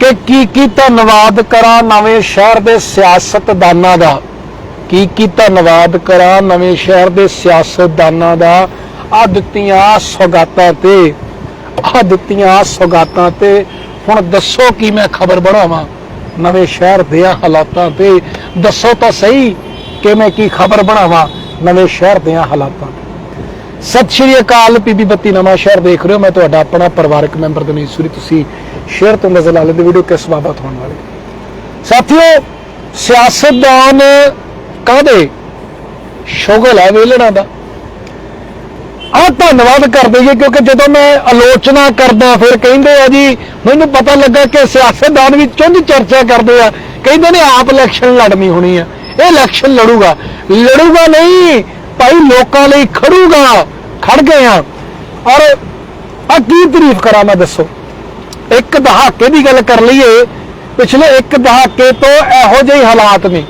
ਕਿ ਕੀ ਕੀ ਧੰਨਵਾਦ ਕਰਾਂ ਨਵੇਂ ਸ਼ਹਿਰ ਦੇ ਸਿਆਸਤਦਾਨਾਂ ਦਾ? ਕੀ ਕੀ ਧੰਨਵਾਦ ਕਰਾਂ ਨਵੇਂ ਸ਼ਹਿਰ ਦੇ ਸਿਆਸਤਦਾਨਾਂ ਦਾ? ਆ ਦਿੱਤੀਆਂ ਸੌਗਾਤਾਂ ਤੇ। ਆ ਦਿੱਤੀਆਂ ਸੌਗਾਤਾਂ ਤੇ। ਹੁਣ ਦੱਸੋ ਕੀ ਮੈਂ ਖਬਰ ਬਣਾਵਾਂ? ਨਵੇਂ ਸ਼ਹਿਰ ਦੇ ਹਾਲਾਤਾਂ ਤੇ। ਦੱਸੋ ਤਾਂ ਸਹੀ ਕਿ ਮੈਂ ਕੀ ਖਬਰ ਬਣਾਵਾਂ ਨਵੇਂ ਸ਼ਹਿਰ ਦੇ ਹਾਲਾਤਾਂ ਤੇ। ਸਤਿ ਸ਼੍ਰੀ ਅਕਾਲ ਪੀਬੀ ਬੱਤੀ ਨਵਾਂ ਸ਼ਹਿਰ ਦੇਖ ਰਹੇ ਹੋ। ਮੈਂ ਤੁਹਾਡਾ ਆਪਣਾ ਪਰਿਵਾਰਕ ਮੈਂਬਰ ਦਨੀਸ਼ ਸੂਰੀ। ਤੁਸੀਂ ਸ਼ੇਅਰ ਤੋਂ ਨਜ਼ਰ ਲਾ ਲੈਂਦੇ ਵੀਡੀਓ ਕਿਸ ਬਾਬਤ ਹੋਣ ਵਾਲੀ। ਸਾਥੀਓ, ਸਿਆਸਤਦਾਨ ਕਾਹਦੇ? ਸ਼ੁਗਲ ਹੈ ਵੇਲਣਾ ਦਾ। ਆ ਧੰਨਵਾਦ ਕਰਦੇ ਜੀ, ਕਿਉਂਕਿ ਜਦੋਂ ਮੈਂ ਆਲੋਚਨਾ ਕਰਦਾ, ਫਿਰ ਕਹਿੰਦੇ ਆ ਜੀ, ਮੈਨੂੰ ਪਤਾ ਲੱਗਾ ਕਿ ਸਿਆਸਤਦਾਨ ਵੀ ਚੁੰਝ ਚਰਚਾ ਕਰਦੇ ਆ। ਕਹਿੰਦੇ ਨੇ ਆਪ ਇਲੈਕਸ਼ਨ ਲੜਨੀ ਹੋਣੀ ਆ। ਇਹ ਇਲੈਕਸ਼ਨ ਲੜੂਗਾ। ਲੜੂਗਾ ਨਹੀਂ, ਭਾਈ ਲੋਕਾਂ ਲਈ ਖੜੂਗਾ। ਖੜ ਗਏ ਆ। ਔਰ ਆ ਕੀ ਤਾਰੀਫ ਕਰਾਂ ਮੈਂ ਦੱਸੋ? ਇੱਕ ਦਹਾਕੇ ਦੀ ਗੱਲ ਕਰ ਲਈਏ, ਪਿਛਲੇ ਇੱਕ ਦਹਾਕੇ ਤੋਂ ਇਹੋ ਜਿਹੇ ਹਾਲਾਤ ਨੇ।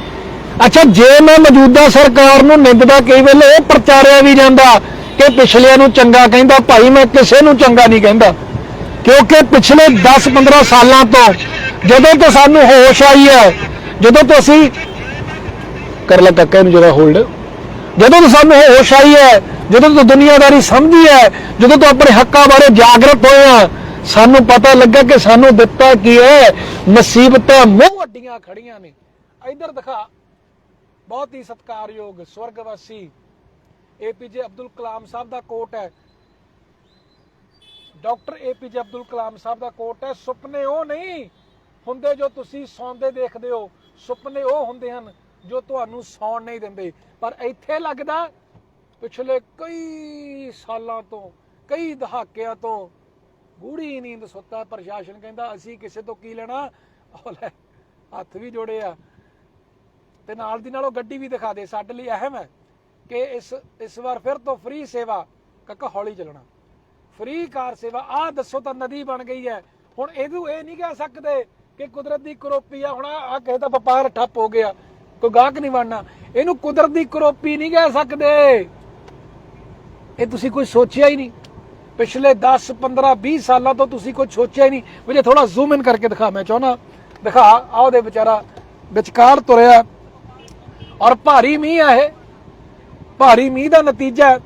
ਅੱਛਾ, ਜੇ ਮੈਂ ਮੌਜੂਦਾ ਸਰਕਾਰ ਨੂੰ ਨਿੰਦਦਾ ਕਈ ਵੇਲੇ ਇਹ ਪ੍ਰਚਾਰਿਆ ਵੀ ਜਾਂਦਾ ਕਿ ਪਿਛਲਿਆਂ ਨੂੰ ਚੰਗਾ ਕਹਿੰਦਾ, ਭਾਈ ਮੈਂ ਕਿਸੇ ਨੂੰ ਚੰਗਾ ਨਹੀਂ ਕਹਿੰਦਾ। ਕਿਉਂਕਿ ਪਿਛਲੇ 10-15 ਸਾਲਾਂ ਤੋਂ, ਜਦੋਂ ਤੋਂ ਸਾਨੂੰ ਹੋਸ਼ ਆਈ ਹੈ, ਜਦੋਂ ਤੋਂ ਅਸੀਂ ਕਰ ਲਾ ਕਾਕਾ ਨੂੰ ਜਰਾ ਹੋਲਡ ਜਦੋਂ ਤੋਂ ਸਾਨੂੰ ਹੋਸ਼ ਆਈ ਹੈ, ਜਦੋਂ ਤੋਂ ਦੁਨੀਆਦਾਰੀ ਸਮਝੀ ਹੈ, ਜਦੋਂ ਤੋਂ ਆਪਣੇ ਹੱਕਾਂ ਬਾਰੇ ਜਾਗਰਤ ਹੋਏ ਆ ਸਾਨੂੰ ਪਤਾ ਲੱਗਾ ਕਿ ਸਾਨੂੰ ਦਿੱਤਾ ਕੀ ਹੈ? ਮੁਸੀਬਤਾਂ ਮੂੰਹ ਵੱਡੀਆਂ ਖੜੀਆਂ ਨੇ। ਇਧਰ ਦਿਖਾ। ਬਹੁਤ ਹੀ ਸਤਿਕਾਰਯੋਗ ਸਵਰਗਵਾਸੀ ਏਪੀਜੇ ਅਬਦੁਲ ਕਲਾਮ ਸਾਹਿਬ ਦਾ ਕੋਟ ਹੈ। ਡਾਕਟਰ ਏਪੀਜੇ ਅਬਦੁਲ ਕਲਾਮ ਸਾਹਿਬ ਦਾ ਕੋਟ ਹੈ। ਸੁਪਨੇ ਉਹ ਨਹੀਂ ਹੁੰਦੇ ਜੋ ਤੁਸੀਂ ਸੌਂਦੇ ਦੇਖਦੇ ਹੋ। ਸੁਪਨੇ ਉਹ ਹੁੰਦੇ ਹਨ ਜੋ ਤੁਹਾਨੂੰ ਸੌਣ ਨਹੀਂ ਦਿੰਦੇ। ਪਰ ਇੱਥੇ ਲੱਗਦਾ ਪਿਛਲੇ ਕਈ ਸਾਲਾਂ ਤੋਂ, ਕਈ ਦਹਾਕਿਆਂ ਤੋਂ ਗੂੜੀ ਨੀਂਦ ਸੁੱਤਾ, ਪ੍ਰਸ਼ਾਸਨ ਕਹਿੰਦਾ, ਅਸੀਂ ਕਿਸੇ ਤੋਂ ਕੀ ਲੈਣਾ? ਉਹ ਲੈ, ਹੱਥ ਵੀ ਜੋੜੇ ਆ। ਤੇ ਨਾਲ ਦੀ ਨਾਲ ਉਹ ਗੱਡੀ ਵੀ ਦਿਖਾ ਦੇ, ਸਾਡੇ ਲਈ ਅਹਿਮ ਹੈ ਕਿ ਇਸ ਇਸ ਵਾਰ ਫਿਰ ਤੋਂ ਫ੍ਰੀ ਸੇਵਾ, ਕੱਕਾ ਹੌਲੀ ਚੱਲਣਾ। ਫ੍ਰੀ ਕਾਰ ਸੇਵਾ, ਆਹ ਦੱਸੋ ਤਾਂ ਨਦੀ ਬਣ ਗਈ ਹੈ। ਹੁਣ ਇਹਨੂੰ ਇਹ ਨਹੀਂ ਕਹਿ ਸਕਦੇ ਕਿ ਕੁਦਰਤ ਦੀ ਕਰੋਪੀ ਆ, ਹੁਣ ਆ ਕਿਸੇ ਦਾ ਵਪਾਰ ਠੱਪ ਹੋ ਗਿਆ, ਕੋਈ ਗਾਹਕ ਨਹੀਂ ਬਣਨਾ। ਇਹਨੂੰ ਕੁਦਰਤ ਦੀ ਕਰੋਪੀ ਨਹੀਂ ਕਹਿ ਸਕਦੇ। ਇਹ ਤੁਸੀਂ ਕੋਈ ਸੋਚਿਆ ਹੀ ਨਹੀਂ। ਪਿਛਲੇ 10 15 20 ਸਾਲਾਂ ਤੋਂ ਤੁਸੀਂ ਕੁਝ ਸੋਚਿਆ ਹੀ ਨਹੀਂ। ਮੁਝੇ ਥੋੜਾ ਜ਼ੂਮ ਇਨ ਕਰਕੇ ਦਿਖਾ, ਮੈਂ ਚਾਹਣਾ ਦਿਖਾ ਆ ਦੇ ਵਿਚਾਰਾ ਵਿਚਕਾਰ ਤੁਰਿਆ। ਔਰ ਭਾਰੀ ਮੀਂਹ ਆ ਇਹ। ਭਾਰੀ ਮੀਂਹ ਦਾ ਨਤੀਜਾ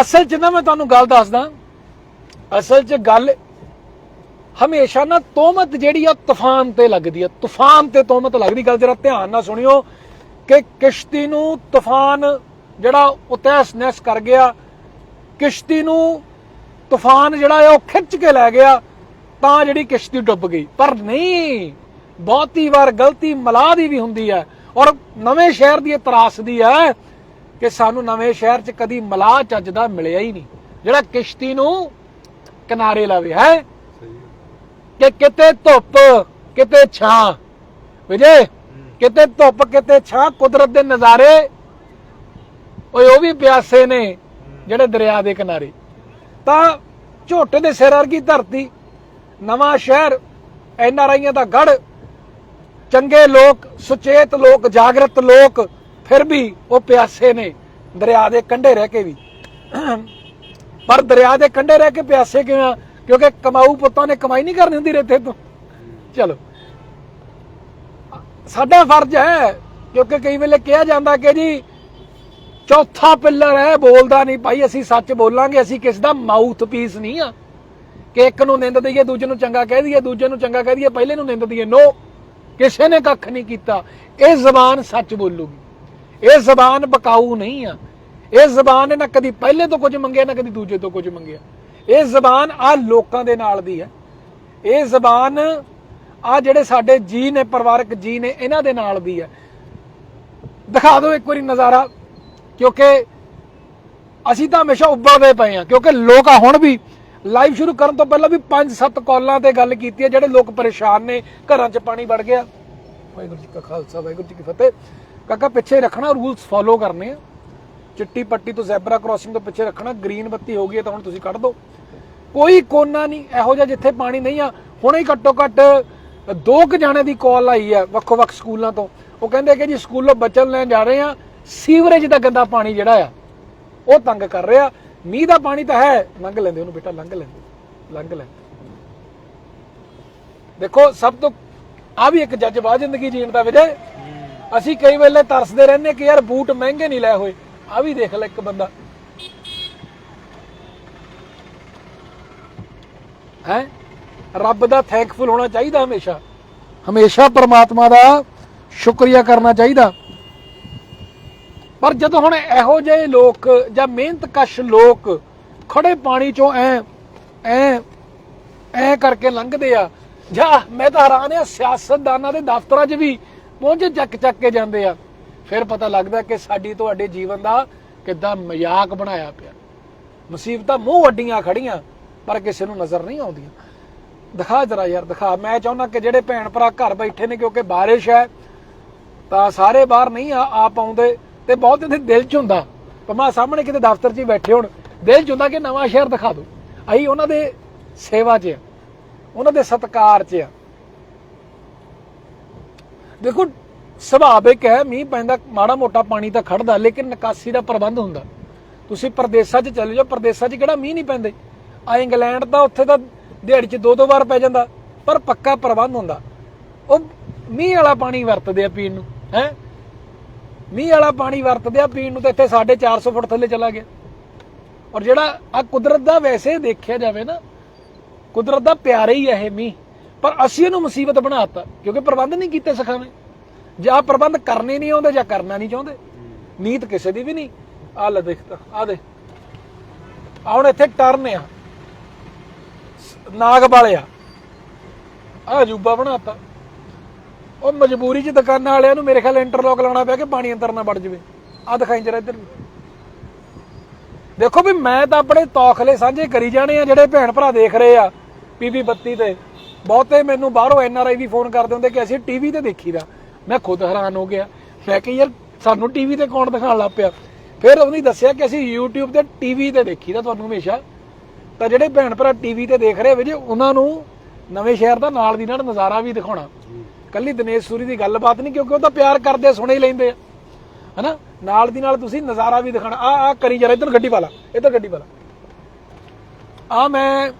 ਅਸਲ 'ਚ ਨਾ ਮੈਂ ਤੁਹਾਨੂੰ ਗੱਲ ਦੱਸਦਾ, ਅਸਲ 'ਚ ਗੱਲ ਹਮੇਸ਼ਾ ਨਾ ਤੋਮਤ ਜਿਹੜੀ ਆ ਤੂਫਾਨ ਤੇ ਲੱਗਦੀ ਆ। ਤੂਫਾਨ ਤੇ ਤੋਮਤ ਲੱਗਦੀ। ਗੱਲ ਜਰਾ ਧਿਆਨ ਨਾਲ ਸੁਣਿਓ ਕਿ ਕਿਸ਼ਤੀ ਨੂੰ ਤੂਫਾਨ ਜਿਹੜਾ ਉਤੈਸ ਨੈਸ ਕਰ ਗਿਆ ਕਿਸ਼ਤੀ ਨੂੰ ਤੂਫਾਨ ਜਿਹੜਾ ਹੈ ਉਹ ਖਿੱਚ ਕੇ ਲੈ ਗਿਆ ਤਾਂ ਜਿਹੜੀ ਕਿਸ਼ਤੀ ਡੁੱਬ ਗਈ। ਪਰ ਨਹੀਂ ਬਹੁਤੀ ਵਾਰ ਗਲਤੀ ਮਲਾਹ ਦੀ ਵੀ ਹੁੰਦੀ ਹੈ ਔਰ ਨਵੇਂ ਸ਼ਹਿਰ ਦੀ ਇਹ ਤਰਾਸਦੀ ਹੈ ਕਿ ਸਾਨੂੰ ਨਵੇਂ ਸ਼ਹਿਰ 'ਚ ਕਦੀ ਮਲਾਹ ਚੱਜ ਦਾ ਮਿਲਿਆ ਹੀ ਨਹੀਂ। ਜਿਹੜਾ ਕਿਸ਼ਤੀ ਨੂੰ ਕਿਨਾਰੇ ਲਾਵੇ ਹੈ? ਕਿ ਕਿਤੇ ਧੁੱਪ ਕਿਤੇ ਛਾਂ। ਵਿਜੇ ਕਿਤੇ ਧੁੱਪ ਕਿਤੇ ਛਾਂ ਕੁਦਰਤ ਦੇ ਨਜ਼ਾਰੇ। ਓਏ ਉਹ ਵੀ ਪਿਆਸੇ ਨੇ। ਜਿਹੜੇ ਦਰਿਆ ਦੇ ਕਿਨਾਰੇ। ਤਾਂ ਝੋਟੇ ਦੇ ਸਿਰ ਵਰਗੀ ਧਰਤੀ, ਨਵਾਂ ਸ਼ਹਿਰ, ਐਨ ਆਰ ਆਈਆਂ ਦਾ ਗੜ ਚੰਗੇ ਲੋਕ, ਸੁਚੇਤ ਲੋਕ, ਜਾਗਰਤ ਲੋਕ, ਫਿਰ ਵੀ ਉਹ ਪਿਆਸੇ ਨੇ ਦਰਿਆ ਦੇ ਕੰਢੇ ਰਹਿ ਕੇ ਵੀ। ਪਰ ਦਰਿਆ ਦੇ ਕੰਢੇ ਰਹਿ ਕੇ ਪਿਆਸੇ ਕਿਉਂ ਆ? ਕਿਉਂਕਿ ਕਮਾਊ ਪੁੱਤਾਂ ਨੇ ਕਮਾਈ ਨਹੀਂ ਕਰਨੀ ਹੁੰਦੀ ਰੇਤੇ ਤੋਂ। ਚਲੋ। ਸਾਡਾ ਫਰਜ਼ ਹੈ, ਕਿਉਂਕਿ ਕਈ ਵੇਲੇ ਕਿਹਾ ਜਾਂਦਾ ਕਿ ਜੀ ਚੌਥਾ ਪਿੱਲਰ ਹੈ, ਬੋਲਦਾ ਨਹੀਂ ਭਾਈ, ਅਸੀਂ ਸੱਚ ਬੋਲਾਂਗੇ, ਅਸੀਂ ਕਿਸ ਦਾ ਮਾਊਥ ਪੀਸ ਨਹੀਂ ਆ। ਕਿ ਇੱਕ ਨੂੰ ਨਿੰਦ ਦਈਏ, ਦੂਜੇ ਨੂੰ ਚੰਗਾ ਕਹਿ ਦਈਏ, ਦੂਜੇ ਨੂੰ ਚੰਗਾ ਕਹਿ ਦਈਏ, ਪਹਿਲੇ ਨੂੰ ਨਿੰਦ ਦਈਏ। ਨੋ ਕਿਸੇ ਨੇ ਕੱਖ ਨਹੀਂ ਕੀਤਾ। ਇਹ ਜ਼ਬਾਨ ਸੱਚ ਬੋਲੂਗੀ। ਇਹ ਜ਼ਬਾਨ ਬਕਾਊ ਨਹੀਂ ਆ। ਇਹ ਜ਼ਬਾਨ ਨੇ ਨਾ ਕਦੀ ਪਹਿਲੇ ਤੋਂ ਕੁਝ ਮੰਗਿਆ, ਨਾ ਕਦੀ ਦੂਜੇ ਤੋਂ ਕੁਝ ਮੰਗਿਆ। ਇਹ ਜ਼ਬਾਨ ਆ ਲੋਕਾਂ ਦੇ ਨਾਲ ਦੀ ਹੈ। ਇਹ ਜ਼ਬਾਨ ਆ ਜਿਹੜੇ ਸਾਡੇ ਜੀ ਨੇ, ਪਰਿਵਾਰਕ ਜੀ ਨੇ, ਇਹਨਾਂ ਦੇ ਨਾਲ ਦੀ ਹੈ। ਦਿਖਾ ਦਿਓ ਇੱਕ ਵਾਰੀ ਨਜ਼ਾਰਾ। ਕਿਉਂਕਿ ਅਸੀਂ ਤਾਂ ਹਮੇਸ਼ਾ ਉੱਬਲਦੇ ਪਏ ਆ ਕਿਉਂਕਿ ਲੋਕ ਆ ਹੁਣ ਵੀ ਲਾਈਵ ਸ਼ੁਰੂ ਕਰਨ ਤੋਂ ਪਹਿਲਾਂ ਵੀ 5-7 ਕਾਲਾਂ ਤੇ ਗੱਲ ਕੀਤੀ ਹੈ, ਜਿਹੜੇ ਲੋਕ ਪਰੇਸ਼ਾਨ ਨੇ, ਘਰਾਂ 'ਚ ਪਾਣੀ ਵੜ ਗਿਆ। ਵਾਹਿਗੁਰੂ ਜੀ ਕਾ ਖਾਲਸਾ, ਵਾਹਿਗੁਰੂ ਜੀ ਕੀ ਫਤਿਹ। ਕਾਕਾ, ਪਿੱਛੇ ਰੱਖਣਾ ਰੂਲਸ ਫੋਲੋ ਕਰਨੇ ਆ। ਚਿੱਟੀ ਪੱਟੀ ਤੋਂ ਜ਼ੈਬਰਾ ਕ੍ਰਾਸਿੰਗ ਤੋਂ ਪਿੱਛੇ ਰੱਖਣਾ ਗ੍ਰੀਨ ਬੱਤੀ ਹੋ ਗਈ ਹੈ ਤਾਂ ਹੁਣ ਤੁਸੀਂ ਕੱਢ ਦਿਓ। ਕੋਈ ਕੋਨਾ ਨਹੀਂ, ਇਹੋ ਜਿਹਾ ਜਿੱਥੇ ਪਾਣੀ ਨਹੀਂ ਆ। ਹੁਣੇ ਹੀ ਘੱਟੋ ਘੱਟ ਦੋ ਕੁ ਜਾਣੇ ਦੀ ਕਾਲ ਆਈ ਹੈ ਵੱਖੋ ਵੱਖ ਸਕੂਲਾਂ ਤੋਂ। ਉਹ ਕਹਿੰਦੇ ਕਿ ਜੀ, ਸਕੂਲੋਂ ਬੱਚਨ ਲੈਣ ਜਾ ਰਹੇ ਆ ਸੀਵਰੇਜ ਦਾ ਗੰਦਾ ਪਾਣੀ ਜਿਹੜਾ ਆ, ਉਹ ਤੰਗ ਕਰ ਰਿਹਾ। ਮੀਂਹ ਦਾ ਪਾਣੀ ਤਾਂ ਹੈ, ਲੰਘ ਲੈਂਦੇ ਉਹਨੂੰ ਬੇਟਾ, ਲੰਘ ਲੈਂਦੇ ਲੰਘ ਲੈਂਦੇ। ਦੇਖੋ, ਸਭ ਤੋਂ ਆ ਵੀ ਇੱਕ ਜਜ਼ਬਾ ਜ਼ਿੰਦਗੀ ਜੀਣ ਦਾ ਵਿਜੇ। ਅਸੀਂ ਕਈ ਵੇਲੇ ਤਰਸਦੇ ਰਹਿੰਦੇ ਕਿ ਯਾਰ ਬੂਟ ਮਹਿੰਗੇ ਨਹੀਂ ਲੈ ਹੋਏ। ਆ ਵੀ ਦੇਖ ਲੈ ਇੱਕ ਬੰਦਾ। ਹੈ? ਰੱਬ ਦਾ ਥੈਂਕਫੁਲ ਹੋਣਾ ਚਾਹੀਦਾ ਹਮੇਸ਼ਾ। ਹਮੇਸ਼ਾ ਪਰਮਾਤਮਾ ਦਾ ਸ਼ੁਕਰੀਆ ਕਰਨਾ ਚਾਹੀਦਾ। ਪਰ ਜਦੋਂ ਹੁਣ ਇਹੋ ਜਿਹੇ ਲੋਕ ਜਾਂ ਮਿਹਨਤਕਸ਼ ਲੋਕ ਖੜੇ ਪਾਣੀ ਚੋਂ ਐ ਐ ਐ ਕਰਕੇ ਲੰਘਦੇ ਆ, ਜਾਂ ਮੈਂ ਤਾਂ ਹੈਰਾਨ ਆ, ਸਿਆਸਤਦਾਨਾਂ ਦੇ ਦਫ਼ਤਰਾਂ 'ਚ ਵੀ ਪਹੁੰਚੇ ਚੱਕ ਚੱਕ ਕੇ ਜਾਂਦੇ ਆ, ਫਿਰ ਪਤਾ ਲੱਗਦਾ ਕਿ ਸਾਡੀ ਤੁਹਾਡੇ ਜੀਵਨ ਦਾ ਕਿੱਦਾਂ ਮਜ਼ਾਕ ਬਣਾਇਆ ਪਿਆ। ਮੁਸੀਬਤਾਂ ਮੂੰਹ ਅੱਡੀਆਂ ਖੜੀਆਂ, ਪਰ ਕਿਸੇ ਨੂੰ ਨਜ਼ਰ ਨਹੀਂ ਆਉਂਦੀਆਂ। ਦਿਖਾ ਜਰਾ ਯਾਰ, ਦਿਖਾ। ਮੈਂ ਚਾਹੁੰਦਾ ਕਿ ਜਿਹੜੇ ਭੈਣ ਭਰਾ ਘਰ ਬੈਠੇ ਨੇ, ਕਿਉਂਕਿ ਬਾਰਿਸ਼ ਹੈ, ਤਾਂ ਸਾਰੇ ਬਾਹਰ ਨਹੀਂ ਆ ਆ ਪਾਉਂਦੇ ਤੇ ਬਹੁਤ ਇੱਥੇ ਦਿਲ 'ਚ ਹੁੰਦਾ। ਪਮਾ ਸਾਹਮਣੇ ਕਿਤੇ ਦਫ਼ਤਰ 'ਚ ਬੈਠੇ ਹੋਣ। ਦਿਲ 'ਚ ਹੁੰਦਾ ਕਿ ਨਵਾਂ ਸ਼ਹਿਰ ਦਿਖਾ ਦਿਓ ਅਸੀਂ ਉਹਨਾਂ ਦੇ ਸੇਵਾ 'ਚ ਆ। ਉਹਨਾਂ ਦੇ ਸਤਿਕਾਰ 'ਚ ਆ। ਦੇਖੋ ਸੁਭਾਵਿਕ ਹੈ, ਮੀਂਹ ਪੈਂਦਾ, ਮਾੜਾ ਮੋਟਾ ਪਾਣੀ ਤਾਂ ਖੜਦਾ ਲੇਕਿਨ ਨਿਕਾਸੀ ਦਾ ਪ੍ਰਬੰਧ ਹੁੰਦਾ। ਤੁਸੀਂ ਪ੍ਰਦੇਸ਼ਾਂ 'ਚ ਚਲੇ ਜਾਓ, ਪ੍ਰਦੇਸ਼ਾਂ 'ਚ ਕਿਹੜਾ ਮੀਂਹ ਨਹੀਂ ਪੈਂਦੇ। ਆ ਇੰਗਲੈਂਡ ਦਾ ਉੱਥੇ ਤਾਂ ਦਿਹਾੜੀ 'ਚ ਦੋ ਦੋ ਵਾਰ ਪੈ ਜਾਂਦਾ, ਪਰ ਪੱਕਾ ਪ੍ਰਬੰਧ ਹੁੰਦਾ। ਉਹ ਮੀਂਹ ਵਾਲਾ ਪਾਣੀ ਵਰਤਦੇ ਆ ਪੀਣ ਨੂੰ, ਹੈ? ਮੀਂਹ ਵਾਲਾ ਪਾਣੀ ਵਰਤਦੇ ਆ, ਪੀਣ ਨੂੰ ਤੇ ਇੱਥੇ 450 ਫੁੱਟ ਥੱਲੇ ਚਲਾ ਗਿਆ। ਔਰ ਜਿਹੜਾ ਆ ਕੁਦਰਤ ਦਾ ਵੈਸੇ ਦੇਖਿਆ ਜਾਵੇ ਨਾ, ਕੁਦਰਤ ਦਾ ਪਿਆਰਾ ਹੀ ਹੈ ਇਹ ਮੀਂਹ। ਪਰ ਅਸੀਂ ਇਹਨੂੰ ਮੁਸੀਬਤ ਬਣਾਤਾ, ਕਿਉਂਕਿ ਪ੍ਰਬੰਧ ਨਹੀਂ ਕੀਤੇ ਸਖਾਵੇਂ। ਜਾਂ ਪ੍ਰਬੰਧ ਕਰਨੇ ਨਹੀਂ ਆਉਂਦੇ ਜਾਂ ਕਰਨਾ ਨਹੀਂ ਚਾਹੁੰਦੇ। ਨੀਤ ਕਿਸੇ ਦੀ ਵੀ ਨਹੀਂ। ਆ ਲੈ ਦੇਖਤਾ ਆ ਦੇ ਆ ਹੁਣ ਇੱਥੇ ਟਰਨ ਆ। ਨਾਗ ਵਾਲਿਆ ਆ। ਅਜੂਬਾ ਬਣਾਤਾ। ਉਹ ਮਜਬੂਰੀ 'ਚ ਦੁਕਾਨਾਂ ਵਾਲਿਆਂ ਨੂੰ ਮੇਰੇ ਖਿਆਲ ਇੰਟਰਲੌਕ ਲਾਉਣਾ ਪਿਆ ਕਿ ਪਾਣੀ ਅੰਦਰ ਨਾ ਵੜ ਜਾਵੇ। ਆ ਦਿਖਾਈ ਜਰਾ ਇੱਧਰ ਦੇਖੋ ਵੀ ਮੈਂ ਤਾਂ ਆਪਣੇ ਤੌਖਲੇ ਸਾਂਝੇ ਕਰੀ ਜਾਣੇ ਆ, ਜਿਹੜੇ ਭੈਣ ਭਰਾ ਦੇਖ ਰਹੇ ਆ ਪੀਵੀ 32 ਤੇ। ਬਹੁਤੇ ਮੈਨੂੰ ਬਾਹਰੋਂ ਐਨਆਰਆਈ ਵੀ ਫੋਨ ਕਰਦੇ ਹੁੰਦੇ ਕਿ ਅਸੀਂ ਟੀਵੀ ਤੇ ਦੇਖੀਦਾ। ਮੈਂ ਖੁਦ ਹੈਰਾਨ ਹੋ ਗਿਆ। ਮੈਂ ਕਿ ਯਾਰ ਸਾਨੂੰ ਟੀਵੀ ਤੇ ਕੌਣ ਦਿਖਾਉਣ ਲੱਗ ਪਿਆ? ਫਿਰ ਉਹਨੇ ਦੱਸਿਆ ਕਿ ਅਸੀਂ YouTube ਤੇ ਟੀਵੀ ਤੇ ਦੇਖੀਦਾ ਤੁਹਾਨੂੰ ਹਮੇਸ਼ਾ। ਤਾਂ ਜਿਹੜੇ ਭੈਣ ਭਰਾ ਟੀਵੀ ਤੇ ਦੇਖ ਰਹੇ ਵੀ ਉਹਨਾਂ ਨੂੰ ਨਵੇਂ ਸ਼ਹਿਰ ਦਾ ਨਾਲ ਦੀ ਨਾਲ ਨਜ਼ਾਰਾ ਵੀ ਦਿਖਾਉਣਾ। ਕੱਲੀ ਦਿਨੇਸ਼ ਸੂਰੀ ਦੀ ਗੱਲਬਾਤ ਨਹੀਂ, ਕਿਉਂਕਿ ਉਹ ਤਾਂ ਪਿਆਰ ਕਰਦੇ, ਸੁਣੇ ਹੀ ਲੈਂਦੇ ਆ। ਹਨਾ? ਨਾਲ ਦੀ ਨਾਲ ਤੁਸੀਂ ਨਜ਼ਾਰਾ ਵੀ ਦਿਖਾਣਾ ਆ ਆ ਕਰੀ ਜਰਾ ਇੱਧਰ ਗੱਡੀ ਵਾਲਾ ਇੱਧਰ ਗੱਡੀ ਵਾਲਾ ਆ ਮੈਂ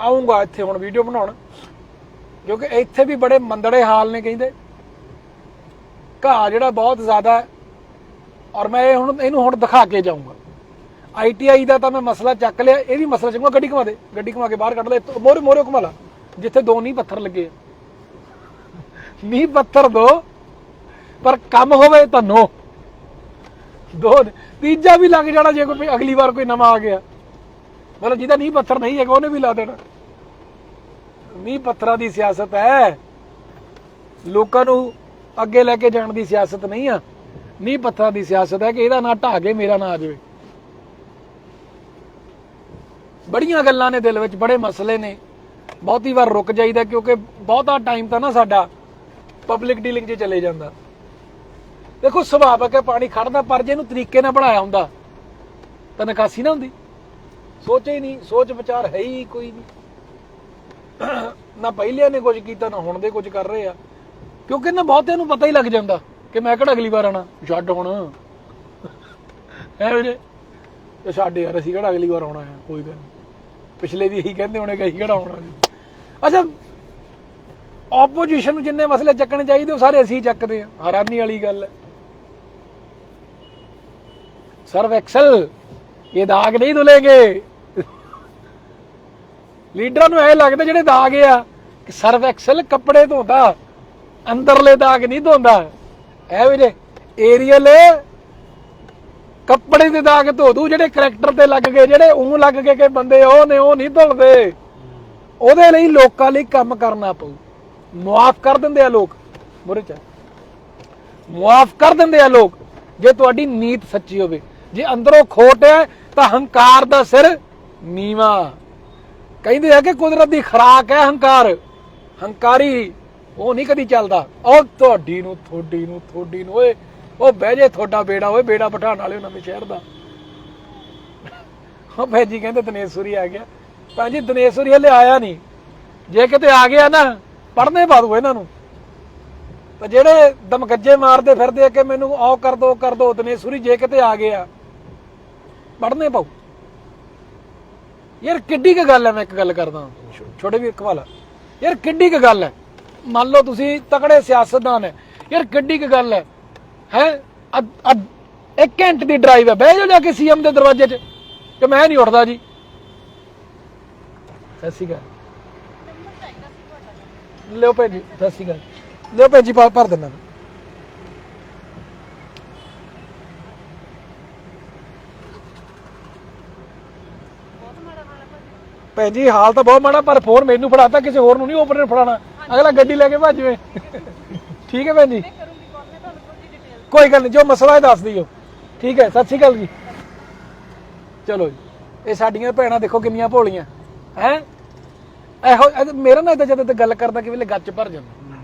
ਆਉਂਗਾ ਇੱਥੇ ਹੁਣ ਵੀਡੀਓ ਬਣਾਉਣ, ਕਿਉਂਕਿ ਇੱਥੇ ਵੀ ਬੜੇ ਮੰਦੜੇ ਹਾਲ ਨੇ ਕਹਿੰਦੇ। ਘਾਹ ਜਿਹੜਾ ਬਹੁਤ ਜ਼ਿਆਦਾ ਹੈ, ਔਰ ਮੈਂ ਇਹ ਹੁਣ, ਇਹਨੂੰ ਹੁਣ ਦਿਖਾ ਕੇ ਜਾਊਂਗਾ। ਆਈਟੀਆਈ ਦਾ ਤਾਂ ਮੈਂ ਮਸਲਾ ਚੱਕ ਲਿਆ, ਇਹ ਵੀ ਮਸਲਾ ਚੱਕੂਗਾ ਗੱਡੀ ਘੁਮਾ ਦੇ, ਗੱਡੀ ਘੁਮਾ ਕੇ ਬਾਹਰ ਕੱਢ ਲੈ ਮੋਰੇ ਮੋਰੇ ਘੁਮਾ ਲਾ, ਜਿੱਥੇ ਦੋ ਨਹੀਂ ਪੱਥਰ ਲੱਗੇ ਆ। ਨੀਂਹ ਪੱਥਰ ਦੋ, ਪਰ ਕੰਮ ਹੋਵੇ ਤਾਂ ਨੋ। ਦੋ ਤੀਜਾ ਵੀ ਲੱਗ ਜਾਣਾ ਜੇ ਕੋਈ ਅਗਲੀ ਵਾਰ ਕੋਈ ਨਵਾਂ ਆ ਗਿਆ। ਮਤਲਬ ਜਿਹਦਾ ਨੀਂਹ ਪੱਥਰ ਨਹੀਂ ਹੈਗਾ, ਉਹਨੇ ਵੀ ਲਾ ਦੇਣਾ। ਨੀਂਹ ਪੱਥਰਾਂ ਦੀ ਸਿਆਸਤ ਹੈ। ਲੋਕਾਂ ਨੂੰ ਅੱਗੇ ਲੈ ਕੇ ਜਾਣ ਦੀ ਸਿਆਸਤ ਨਹੀਂ ਆ। ਨੀਂਹ ਪੱਥਰਾਂ ਦੀ ਸਿਆਸਤ ਹੈ ਕਿ ਇਹਦਾ ਨਾਂ ਢਾਹ ਕੇ ਮੇਰਾ ਨਾਂ ਆ ਜਾਵੇ। ਬੜੀਆਂ ਗੱਲਾਂ ਨੇ ਦਿਲ ਵਿੱਚ, ਬੜੇ ਮਸਲੇ ਨੇ। ਬਹੁਤੀ ਵਾਰ ਰੁਕ ਜਾਈਦਾ, ਕਿਉਂਕਿ ਬਹੁਤਾ ਟਾਈਮ ਤਾਂ ਨਾ ਸਾਡਾ ਪਬਲਿਕ ਡੀਲਿੰਗ 'ਚ ਚਲੇ ਜਾਂਦਾ। ਦੇਖੋ ਸੁਭਾਵਕ ਹੈ, ਪਾਣੀ ਖੜਦਾ ਪਰ ਜੇ ਇਹਨੂੰ ਤਰੀਕੇ ਨਾਲ ਬਣਾਇਆ ਹੁੰਦਾ, ਤਾਂ ਨਿਕਾਸੀ ਨਾ ਹੁੰਦੀ। ਸੋਚੇ ਹੀ ਨਹੀਂ, ਸੋਚ ਵਿਚਾਰ ਹੈ ਹੀ ਕੋਈ ਨਹੀਂ। ਨਾ ਪਹਿਲਿਆਂ ਨੇ ਕੁਝ ਕੀਤਾ, ਨਾ ਹੁਣ ਦੇ ਕੁਝ ਕਰ ਰਹੇ ਆ। ਕਿਉਂਕਿ ਨਾ ਬਹੁਤਿਆਂ ਨੂੰ ਪਤਾ ਹੀ ਲੱਗ ਜਾਂਦਾ ਕਿ ਮੈਂ ਕਿਹੜਾ ਅਗਲੀ ਵਾਰ ਆਣਾ ਛੱਡ ਹੁਣ। ਐ ਵੀਰੇ ਤੇ ਛੱਡ ਯਾਰ, ਅਸੀਂ ਕਿਹੜਾ ਅਗਲੀ ਵਾਰ ਆਉਣਾ ਹੈ ਕੋਈ ਗੱਲ ਨਹੀਂ। ਪਿਛਲੇ ਵੀ ਇਹੀ ਕਹਿੰਦੇ ਹੋਣੇ ਕਿ ਅਸੀਂ ਕਿਹੜਾ ਆਉਣਾ ਅੱਛਾ ਆਪੋਜੀਸ਼ਨ ਨੂੰ ਜਿੰਨੇ ਮਸਲੇ ਚੱਕਣੇ ਚਾਹੀਦੇ, ਉਹ ਸਾਰੇ ਅਸੀਂ ਚੱਕਦੇ ਆ ਹੈਰਾਨੀ ਵਾਲੀ ਗੱਲ ਹੈ। ਸਰਵ ਐਕਸਲ ਇਹ ਦਾਗ ਨਹੀਂ ਧੁਲੇਗੇ ਲੀਡਰਾਂ ਨੂੰ ਇਹ ਲੱਗਦਾ ਜਿਹੜੇ ਦਾਗ ਆ, ਕਿ ਸਰਵ ਐਕਸਲ ਕੱਪੜੇ ਧੋਂਦਾ, ਅੰਦਰਲੇ ਦਾਗ ਨਹੀਂ ਧੋਂਦਾ। ਐ ਵੀਰੇ ਏਰੀਅਲ ਕੱਪੜੇ ਦੇ ਦਾਗ ਧੋ ਦੂ, ਜਿਹੜੇ ਕਰੈਕਟਰ ਤੇ ਲੱਗ ਗਏ, ਜਿਹੜੇ ਉਹ ਲੱਗ ਗਏ ਕਿ ਬੰਦੇ ਉਹ ਨੇ, ਉਹ ਨਹੀਂ ਧੁਲਦੇ ਉਹਦੇ ਲਈ ਲੋਕਾਂ ਲਈ ਕੰਮ ਕਰਨਾ ਪਊ। ਮੁਆਫ ਕਰ ਦਿੰਦੇ ਆ ਲੋਕ। ਮੁਰੇ ਚ ਮੁਆਫ ਕਰ ਦਿੰਦੇ ਆ ਲੋਕ। ਜੇ ਤੁਹਾਡੀ ਨੀਤ ਸੱਚੀ ਹੋਵੇ। ਜੇ ਅੰਦਰੋਂ ਖੋਟ ਹੈ, ਤਾਂ ਹੰਕਾਰ ਦਾ ਸਿਰ ਨੀਵਾ। ਕਹਿੰਦੇ ਆ ਕਿ ਕੁਦਰਤ ਦੀ ਖਰਾਕ ਹੈ ਹੰਕਾਰ। ਹੰਕਾਰੀ, ਉਹ ਨਹੀਂ ਕਦੀ ਚੱਲਦਾ। ਉਹ ਤੁਹਾਡੀ ਨੂੰ ਥੋੜੀ ਨੂੰ ਥੋੜੀ ਨੂੰ, ਓਏ, ਉਹ ਬਹਿ ਜੇ ਤੁਹਾਡਾ ਬੇੜਾ, ਓਏ, ਬੇੜਾ ਬਿਠਾਣ ਵਾਲੇ ਨਵੇਂ ਸ਼ਹਿਰ ਦਾ। ਉਹ ਭੈ ਜੀ ਕਹਿੰਦੇ ਦਨੇਸ਼ਵਰੀ ਆ ਗਿਆ। ਭੈਣ ਦਨੇਸ਼ਵਰੀ ਹਲੇ ਆਇਆ ਨਹੀਂ। ਜੇ ਕਿਤੇ ਆ ਗਿਆ ਨਾ ਪੜਨੇ ਪਾ ਦੋ ਇਹਨਾਂ ਨੂੰ। ਤਾਂ ਜਿਹੜੇ ਦਮਗੱਜੇ ਮਾਰਦੇ ਫਿਰਦੇ ਆ ਕਿ ਮੈਨੂੰ ਆਓ ਕਰ ਦੋ ਕਰ ਦੋ ਦਨੇਸ਼ਵਰੀ ਜੇ ਕਿਤੇ ਆ ਗਿਆ ਪੜਨੇ ਪਾਉ ਯਾਰ ਕਿੱਡੀ ਕੁ ਗੱਲ ਹੈ, ਮੈਂ ਇੱਕ ਗੱਲ ਕਰਦਾ ਛੋਟੇ ਵੀ ਇੱਕ ਵਾਲਾ ਯਾਰ ਕਿੱਡੀ ਕੁ ਗੱਲ ਹੈ। ਮੰਨ ਲਓ ਤੁਸੀਂ ਤਕੜੇ ਸਿਆਸਤਦਾਨ ਹੈ। ਯਾਰ ਕਿੱਡੀ ਕੁ ਗੱਲ ਹੈ। ਹੈ? ਇੱਕ ਘੰਟੇ ਦੀ ਡਰਾਈਵ ਹੈ। ਬਹਿ ਜਾਓ ਜਾ ਕੇ ਸੀਐਮ ਦੇ ਦਰਵਾਜ਼ੇ 'ਚ। ਕਿ ਮੈਂ ਨਹੀਂ ਉੱਠਦਾ ਜੀ। ਸਤਿ ਸ਼੍ਰੀ ਅਕਾਲ। ਲਿਓ ਭੈਣ ਜੀ, ਸਤਿ ਸ਼੍ਰੀ ਅਕਾਲ। ਲਿਓ ਭੈਣ ਜੀ ਪਾ- ਭਰ ਦਿੰਦਾ ਮੈਂ। ਭੈਣ ਜੀ, ਹਾਲ ਤਾਂ ਬਹੁਤ ਮਾੜਾ, ਪਰ ਫੋਨ ਮੈਨੂੰ ਫੜਾਤਾ, ਕਿਸੇ ਹੋਰ ਨੂੰ ਨਹੀਂ ਓਪਰੇਟਰ ਫੜਾਣਾ ਅਗਲਾ ਗੱਡੀ ਲੈ ਕੇ ਭੱਜ ਜਵੇ। ਠੀਕ ਹੈ ਭੈਣ ਜੀ? ਕੋਈ ਗੱਲ ਨਹੀਂ, ਜੋ ਮਸਲਾ ਹੈ ਦੱਸ ਦਿਓ। ਠੀਕ ਹੈ, ਸਤਿ ਸ਼੍ਰੀ ਅਕਾਲ ਜੀ। ਚਲੋ ਜੀ, ਇਹ ਸਾਡੀਆਂ ਭੈਣਾਂ ਦੇਖੋ ਕਿੰਨੀਆਂ ਭੋਲੀਆਂ। ਹੈ? ਇਹੋ ਇਹ ਮੇਰਾ ਨਾ ਤਾਂ ਜਦੋਂ ਤੇ ਗੱਲ ਕਰਦਾ ਕਿ ਵੇਲੇ ਗੱਜ ਭਰ ਜਾਂਦਾ।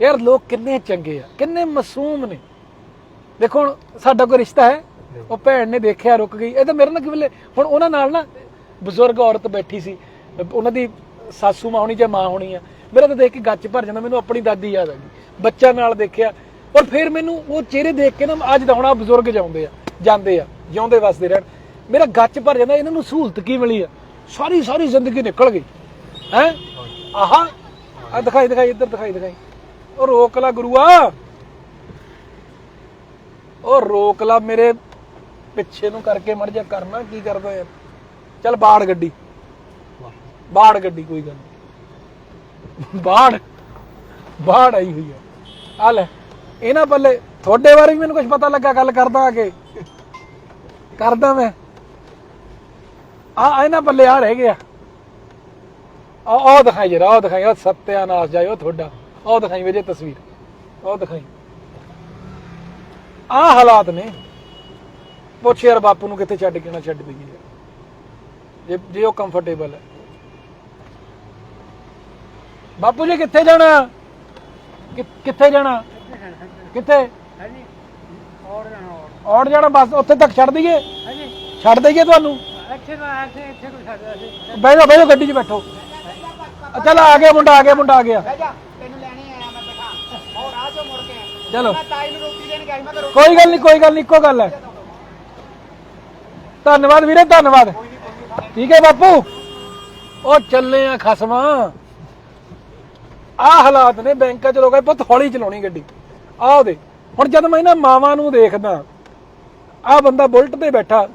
ਯਾਰ ਲੋਕ ਕਿੰਨੇ ਚੰਗੇ ਆ, ਕਿੰਨੇ ਮਾਸੂਮ ਨੇ। ਦੇਖੋ ਹੁਣ ਸਾਡਾ ਕੋਈ ਰਿਸ਼ਤਾ ਹੈ, ਉਹ ਭੈਣ ਨੇ ਦੇਖਿਆ, ਰੁਕ ਗਈ। ਇਹ ਤਾਂ ਮੇਰੇ ਨਾਲ ਕਿ ਵੇਲੇ ਹੁਣ ਉਹਨਾਂ ਨਾਲ ਨਾ ਬਜ਼ੁਰਗ ਔਰਤ ਬੈਠੀ ਸੀ, ਉਹਨਾਂ ਦੀ ਸਾਸੂ ਮਾਂ ਹੋਣੀ ਜਾਂ ਮਾਂ ਹੋਣੀ ਆ। ਮੇਰਾ ਤਾਂ ਦੇਖ ਕੇ ਗੱਜ ਭਰ ਜਾਂਦਾ, ਮੈਨੂੰ ਆਪਣੀ ਦਾਦੀ ਯਾਦ ਆ ਗਈ। ਬੱਚਾ ਨਾਲ ਦੇਖਿਆ। ਔਰ ਫਿਰ ਮੈਨੂੰ ਉਹ ਚਿਹਰੇ ਦੇਖ ਕੇ ਨਾ ਅੱਜ ਦਾ ਹੁਣ ਆਹ ਬਜ਼ੁਰਗ ਜਾਉਂਦੇ ਆ, ਜਾਂਦੇ ਆ, ਜਿਉਂਦੇ ਵਸਦੇ ਰਹਿਣ। ਮੇਰਾ ਗੱਜ ਭਰ ਜਾਂਦਾ, ਇਹਨਾਂ ਨੂੰ ਸਹੂਲਤ ਕੀ ਮਿਲੀ ਆ? ਸਾਰੀ ਸਾਰੀ ਜ਼ਿੰਦਗੀ ਨਿਕਲ ਗਈ। ਹੈ? ਆਹਾ ਆ ਦਿਖਾਈ ਦਿਖਾਈ, ਇੱਧਰ ਦਿਖਾਈ ਦਿਖਾਈ। ਉਹ ਰੋਕ ਲਾ ਗੁਰੂਆ। ਉਹ ਰੋਕ ਲਾ ਮੇਰੇ ਪਿੱਛੇ ਨੂੰ ਕਰਕੇ ਮੜ ਜਾ ਕਰਨਾ, ਕੀ ਕਰਦਾ ਯਾਰ? ਚੱਲ ਬਾੜ ਗੱਡੀ। ਬਾੜ ਗੱਡੀ, ਕੋਈ ਗੱਲ ਨਹੀਂ ਬਾੜ ਬਾੜ ਆਈ ਹੋਈ ਆ। ਆ ਲੈ, ਇਹਨਾਂ ਪੱਲੇ, ਤੁਹਾਡੇ ਬਾਰੇ ਵੀ ਮੈਨੂੰ ਕੁਝ ਪਤਾ ਲੱਗਾ, ਗੱਲ ਕਰਦਾ ਆ ਕੇ। ਕਰਦਾ ਮੈਂ। ਆ ਇਹਨਾਂ ਪੱਲੇ ਆ ਰਹਿ ਗਿਆ। ਆ ਉਹ ਦਿਖਾਈ ਜਰਾ ਉਹ ਦਿਖਾਈ ਉਹ ਸਤਿਆਨਾਸ਼ ਉਹ ਤੁਹਾਡਾ। ਉਹ ਦਿਖਾਈ ਵੇ ਜੇ ਤਸਵੀਰ। ਉਹ ਦਿਖਾਈ। ਆ ਹਾਲਾਤ ਨੇ। ਪੁੱਛ ਯਾਰ ਬਾਪੂ ਨੂੰ ਕਿੱਥੇ ਛੱਡ ਕੇ ਨਾ ਛੱਡ ਦਈਏ। ਜੇ ਜੇ ਉਹ ਕੰਫਰਟੇਬਲ ਹੈ। ਬਾਪੂ ਜੀ ਕਿੱਥੇ ਜਾਣਾ? ਕਿੱਥੇ ਜਾਣਾ? ਕਿੱਥੇ? ਹਾਂਜੀ। ਜਾਣਾ ਔੜ। ਜਾਣਾ ਬਸ ਉੱਥੇ ਤੱਕ ਛੱਡ ਦਈਏ? ਹਾਂਜੀ। ਛੱਡ ਦਈਏ ਤੁਹਾਨੂੰ? ਇੱਥੇ ਇੱਥੇ ਇੱਥੇ ਕੋਈ ਛੱਡਦਾ ਸੀ ਬਹਿ ਜਾਓ ਗੱਡੀ 'ਚ ਬੈਠੋ। ਆ ਚੱਲ ਆ ਗਿਆ ਮੁੰਡਾ ਆ ਗਿਆ ਮੁੰਡਾ ਆ ਗਿਆ। ਬਹਿ ਜਾ ਤੈਨੂੰ ਲੈਣੇ ਆਇਆ ਮੈਂ ਬੈਠਾ। ਹੋਰ ਆ ਜੋ ਮੁੜ ਕੇ? ਚਲੋ। ਮੈਂ ਤਾਈ ਨੂੰ ਰੋਟੀ ਦੇਣ ਗਿਆ ਸੀ, ਮੈਂ ਤਾਂ ਰੋਟੀ ਕੋਈ ਗੱਲ ਨਹੀਂ ਕੋਈ ਗੱਲ ਨਹੀਂ ਇੱਕੋ ਗੱਲ ਹੈ। ਧੰਨਵਾਦ ਵੀਰੇ ਧੰਨਵਾਦ। ਠੀਕ ਹੈ ਬਾਪੂ। ਉਹ ਚੱਲੇ ਆ ਖਸਮਾ। ਆ ਹਾਲਾਤ ਨੇ ਬੈਂਕਾਂ ਚ ਲੋਕਾਂ ਬਹੁਤ ਹੌਲੀ ਚਲਾਉਣੀ ਗੱਡੀ। ਆਹ ਦੇ ਹੁਣ ਜਦ ਮੈਂ ਇਹਨਾਂ ਮਾਵਾਂ ਨੂੰ ਦੇਖਦਾ ਆ ਬੰਦਾ ਬੁਲਟ ਤੇ ਬੈਠਾ